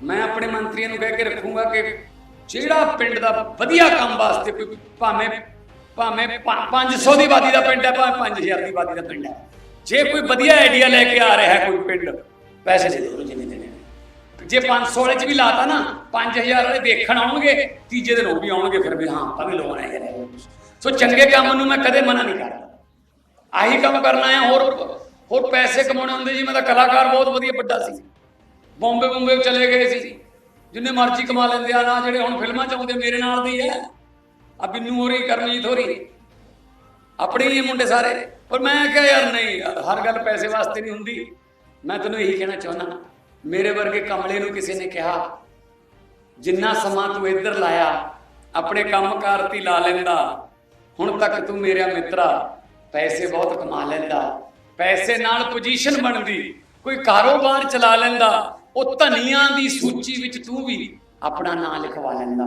ਮੈਂ ਆਪਣੇ ਮੰਤਰੀਆਂ ਨੂੰ ਕਹਿ ਕੇ ਰੱਖੂੰਗਾ ਕਿ ਜਿਹੜਾ ਪਿੰਡ ਦਾ ਵਧੀਆ ਕੰਮ ਵਾਸਤੇ ਕੋਈ ਭਾਵੇਂ ਭਾਵੇਂ 500 ਦੀ ਆਬਾਦੀ ਦਾ ਪਿੰਡ ਹੈ, ਭਾਵੇਂ 5000 ਦੀ ਆਬਾਦੀ ਦਾ ਪਿੰਡ ਹੈ। ਜੇ ਕੋਈ ਵਧੀਆ ਆਈਡੀਆ ਲੈ ਕੇ ਆ ਰਿਹਾ ਹੈ ਕੋਈ ਪਿੰਡ, ਪੈਸੇ ਦੇ ਦਿਓ ਜਿੰਨੇ ਦੇਣੇ ਜੇ 500 ਵਾਲੇ ਚ ਵੀ ਲਾਤਾ ਨਾ 5000 ਵਾਲੇ ਦੇਖਣ ਆਉਣਗੇ, ਤੀਜੇ ਦਿਨ ਉਹ ਵੀ ਆਉਣਗੇ, ਫਿਰ ਵੀ ਹਾਂ ਆਪਾਂ ਵੀ ਲਵਾਉਣਾ ਹੈ ਸੋ ਚੰਗੇ ਕੰਮ ਨੂੰ ਮੈਂ ਕਦੇ ਮਨਾ ਨਹੀਂ ਕਰਦਾ। ਆਹੀ ਕੰਮ ਕਰਨਾ ਹੈ ਹੋਰ ਹੋਰ ਪੈਸੇ ਕਮਾਉਣੇ ਹੁੰਦੇ ਜੀ, ਮੈਂ ਤਾਂ ਕਲਾਕਾਰ ਬਹੁਤ ਵਧੀਆ ਵੱਡਾ ਸੀ। ਬੰਬੇ ਬੰਬੇ ਚਲੇ ਗਏ ਸੀ। ਜਿੰਨੇ ਮਰਜ਼ੀ ਕਮਾ ਲੈਂਦੇ ਆ, ਨਾ ਜਿਹੜੇ ਹੁਣ ਫਿਲਮਾਂ ਚ ਆਉਂਦੇ, ਮੇਰੇ ਨਾਲ ਦੀ ਹੈ। ਆ ਬਿੰਨੂ ਹੋਰੀ ਕਰਮਜੀਤ ਹੋਰੀ ਆਪਣੇ ਹੀ ਮੁੰਡੇ ਸਾਰੇ। ਪਰ ਮੈਂ ਕਿਹਾ ਯਾਰ ਨਹੀਂ ਯਾਰ ਹਰ ਗੱਲ ਪੈਸੇ ਵਾਸਤੇ ਨਹੀਂ ਹੁੰਦੀ। ਮੈਂ ਤੈਨੂੰ ਇਹੀ ਕਹਿਣਾ ਚਾਹੁੰਦਾ ਮੇਰੇ ਵਰਗੇ ਕਮਲੇ ਨੂੰ ਕਿਸੇ ਨੇ ਕਿਹਾ, ਜਿੰਨਾ ਸਮਾਂ ਤੂੰ ਇੱਧਰ ਲਾਇਆ, ਆਪਣੇ ਕੰਮਕਾਰ ਤੇ ਹੀ ਲਾ ਲੈਂਦਾ, ਹੁਣ ਤੱਕ ਤੂੰ ਮੇਰਾ ਮਿੱਤਰਾ ਪੈਸੇ ਬਹੁਤ ਕਮਾ ਲੈਂਦਾ। ਪੈਸੇ ਨਾਲ ਪੋਜੀਸ਼ਨ ਬਣਦੀ, ਕੋਈ ਕਾਰੋਬਾਰ ਚਲਾ ਲੈਂਦਾ, ਉਹ ਧਨੀਆਂ ਦੀ ਸੂਚੀ ਵਿੱਚ ਤੂੰ ਵੀ ਆਪਣਾ ਨਾਂ ਲਿਖਵਾ ਲੈਂਦਾ।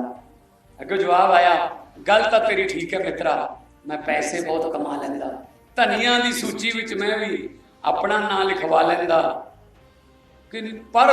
ਅੱਗੇ ਜਵਾਬ ਆਇਆ ਗੱਲ ਤਾਂ ਤੇਰੀ ਠੀਕ ਹੈ ਮਿੱਤਰਾ, ਮੈਂ ਪੈਸੇ ਬਹੁਤ ਕਮਾ ਲੈਂਦਾ। ਧਨੀਆਂ ਦੀ ਸੂਚੀ ਵਿੱਚ ਮੈਂ ਵੀ ਆਪਣਾ ਨਾਂ ਲਿਖਵਾ ਲੈਂਦਾ। ਕਿ ਪਰ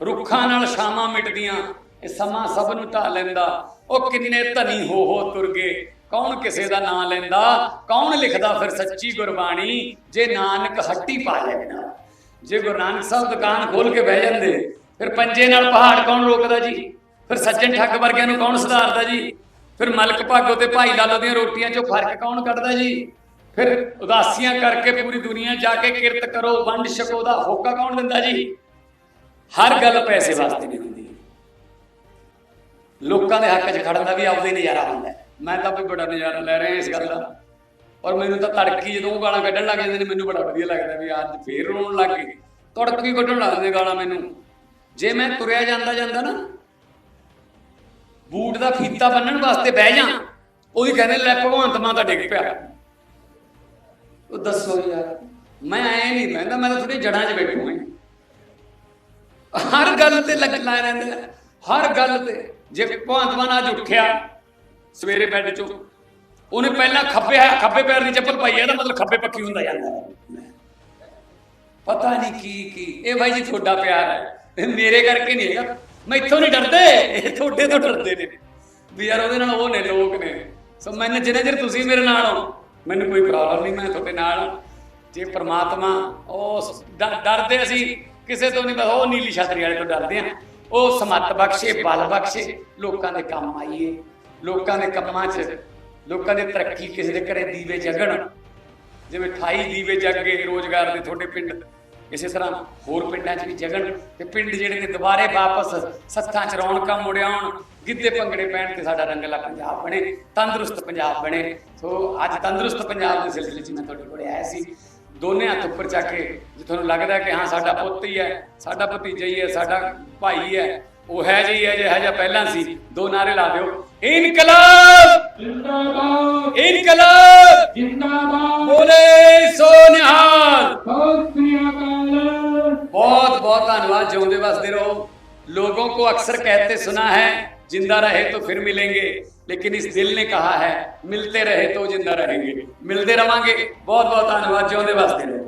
ਰੁੱਖਾਂ ਨਾਲ ਸ਼ਾਮਾਂ ਮਿਟਦੀਆਂ, ਇਹ ਸਮਾਂ ਸਭ ਨੂੰ ਢਾ ਲੈਂਦਾ। ਉਹ ਕਿੰਨੇ ਧਨੀ ਹੋ ਹੋ ਤੁਰ ਗਏ, ਕੌਣ ਕਿਸੇ ਦਾ ਨਾਂ ਲੈਂਦਾ, ਕੌਣ ਲਿਖਦਾ ਫਿਰ ਸੱਚੀ ਗੁਰਬਾਣੀ, ਜੇ ਨਾਨਕ ਹੱਟੀ ਪਾ ਲੈਂਦਾ। ਜੇ ਗੁਰੂ ਨਾਨਕ ਸਾਹਿਬ ਦੁਕਾਨ ਖੋਲ ਕੇ ਬਹਿ ਜਾਂਦੇ, ਫਿਰ ਪੰਜੇ ਨਾਲ ਪਹਾੜ ਕੌਣ ਰੋਕਦਾ ਜੀ? ਫਿਰ ਸੱਜਣ ਠੱਗ ਵਰਗਿਆਂ ਨੂੰ ਕੌਣ ਸੁਧਾਰਦਾ ਜੀ? ਫਿਰ ਮਲਕ ਭਾਗੋ ਤੇ ਭਾਈ ਲਾਲੋ ਦੀਆਂ ਰੋਟੀਆਂ 'ਚੋਂ ਫ਼ਰਕ ਕੌਣ ਕੱਢਦਾ ਜੀ? ਫਿਰ ਉਦਾਸੀਆਂ ਕਰਕੇ ਪੂਰੀ ਦੁਨੀਆ ਜਾ ਕੇ ਕਿਰਤ ਕਰੋ, ਵੰਡ ਛਕੋ ਦਾ ਹੋਕਾ ਕੌਣ ਦਿੰਦਾ ਜੀ? ਹਰ ਗੱਲ ਪੈਸੇ ਵਾਸਤੇ ਨਹੀਂ ਹੁੰਦੀ। ਲੋਕਾਂ ਦੇ ਹੱਕ 'ਚ ਖੜਨ ਦਾ ਵੀ ਆਪਦੇ ਨਜ਼ਾਰਾ ਹੁੰਦਾ ਮੈਂ ਤਾਂ ਵੀ ਬੜਾ ਨਜ਼ਾਰਾ ਲੈ ਰਿਹਾ ਇਸ ਗੱਲ ਦਾ। ਔਰ ਮੈਨੂੰ ਤਾਂ ਤੜਕੀ ਜਦੋਂ ਉਹ ਗਾਲਾਂ ਕੱਢਣ ਲੱਗ ਜਾਂਦੇ ਨੇ, ਮੈਨੂੰ ਬੜਾ ਵਧੀਆ ਲੱਗਦਾ ਵੀ ਅੱਜ ਫੇਰ ਰੋਣ ਲੱਗ ਗਏ। ਤੜਕੀ ਕੱਢਣ ਲੱਗ ਜਾਂਦੇ ਗਾਲਾਂ ਮੈਨੂੰ। ਜੇ ਮੈਂ ਤੁਰਿਆ ਜਾਂਦਾ ਜਾਂਦਾ ਨਾ ਬੂਟ ਦਾ ਫੀਤਾ ਬੰਨਣ ਵਾਸਤੇ ਬਹਿ ਜਾ। ਉਹਦੀ ਕਹਿੰਦੇ, ਲੈ ਭਗਵੰਤ ਮਾਂ ਤਾਂ ਡਿੱਗ ਪਿਆ। ਉਹ ਦੱਸੋ ਯਾਰ, ਮੈਂ ਐ ਨਹੀਂ ਬਹਿੰਦਾ, ਮੈਂ ਤਾਂ ਥੋੜੀ ਜੜਾਂ 'ਚ ਬੈਠੂ ਹਾਂ ਹਰ ਗੱਲ ਤੇ ਲੱਗ ਲਾ ਰਹਿੰਦੇ ਹਰ ਗੱਲ ਤੇ। ਜੇ ਭਗਵੰਤ ਮਾਨ ਅੱਜ ਉੱਠਿਆ ਸਵੇਰੇ ਬੈੱਡ 'ਚੋਂ, ਉਹਨੇ ਪਹਿਲਾਂ ਖੱਬੇ ਖੱਬੇ ਪੈਰ ਦੀ ਚੱਪਲ ਪਾਈ ਇਹਦਾ ਮਤਲਬ ਖੱਬੇ ਪੱਖੀ ਹੁੰਦਾ ਜਾਂਦਾ ਪਤਾ ਨਹੀਂ ਕੀ ਕੀ। ਇਹ ਬਾਈ ਜੀ ਤੁਹਾਡਾ ਪਿਆਰ ਹੈ। ਇਹ ਮੇਰੇ ਕਰਕੇ ਨਹੀਂ ਹੈਗਾ। ਮੈਂ ਇੱਥੋਂ ਨਹੀਂ ਡਰਦੇ। ਤੁਹਾਡੇ ਤੋਂ ਡਰਦੇ ਨੇ। ਵੀ ਯਾਰ ਉਹਦੇ ਨਾਲ ਉਹ ਨੇ ਲੋਕ ਨੇ। ਸੋ ਮੈਨੂੰ ਜਿੰਨੇ ਚਿਰ ਤੁਸੀਂ ਮੇਰੇ ਨਾਲ ਹੋ, ਮੈਨੂੰ ਕੋਈ ਪ੍ਰੋਬਲਮ ਨਹੀਂ, ਮੈਂ ਤੁਹਾਡੇ ਨਾਲ ਜੇ ਪ੍ਰਮਾਤਮਾ ਉਹ ਡਰਦੇ ਅਸੀਂ ਕਿਸੇ ਤੋਂ ਨਹੀਂ, ਬਸ ਉਹ ਨੀਲੀ ਛਤਰੀ ਵਾਲੇ ਤੋਂ ਡਰਦੇ ਆ ਉਹ ਸਮੱਤ ਬਖਸ਼ੇ, ਬਲ ਬਖਸ਼ੇ, ਲੋਕਾਂ ਦੇ ਕੰਮ ਆਈਏ। ਲੋਕਾਂ ਦੇ ਕੰਮਾਂ 'ਚ, ਲੋਕਾਂ ਦੀ ਤਰੱਕੀ ਕਿਸੇ ਦੇ ਘਰੇ ਦੀਵੇ ਜਗਣ। ਜਿਵੇਂ 28 ਦੀਵੇ ਜਗ ਗਏ ਰੋਜ਼ਗਾਰ ਦੇ ਤੁਹਾਡੇ ਪਿੰਡ। ਇਸੇ ਤਰ੍ਹਾਂ ਹੋਰ ਪਿੰਡਾਂ 'ਚ ਵੀ ਜਗਣ ਤੇ ਪਿੰਡ ਜਿਹੜੇ ਨੇ ਦੁਬਾਰੇ ਵਾਪਸ ਸੱਥਾਂ 'ਚ ਰੌਣਕਾਂ ਮੁੜਿਆਉਣ ਗਿੱਧੇ ਭੰਗੜੇ ਪੈਣ ਤੇ ਸਾਡਾ ਰੰਗਲਾ ਪੰਜਾਬ ਬਣੇ, ਤੰਦਰੁਸਤ ਪੰਜਾਬ ਬਣੇ। ਸੋ ਅੱਜ ਤੰਦਰੁਸਤ ਪੰਜਾਬ ਦੇ ਸਿਲਸਿਲੇ 'ਚ ਮੈਂ ਤੁਹਾਡੇ ਕੋਲ ਆਇਆ ਸੀ। ਦੋਨੇ ਹੱਥ ਉੱਪਰ ਚੱਕ ਕੇ ਜੇ ਤੁਹਾਨੂੰ ਲੱਗਦਾ ਕਿ ਹਾਂ, ਸਾਡਾ ਪੁੱਤ ਹੀ ਹੈ, ਸਾਡਾ ਭਤੀਜਾ ਹੀ ਹੈ, ਸਾਡਾ ਭਾਈ ਹੈ, ਉਹ ਹੈ ਜੀ ਹੈ ਜਿਹੜਾ ਪਹਿਲਾਂ ਸੀ, ਦੋ ਨਾਰੇ ਲਾ ਦਿਓ। इनकलाब। इनकलाब। बोले सोनिहाल। बहुत बहुत धन्यवाद जो उनके वास्ते रहो लोगों को अक्सर कहते सुना है ज़िंदा रहे तो फिर मिलेंगे। लेकिन इस दिल ने कहा है मिलते रहे तो ज़िंदा रहेंगे। मिलते रहेंगे बहुत बहुत धन्यवाद जो वास्ते रहो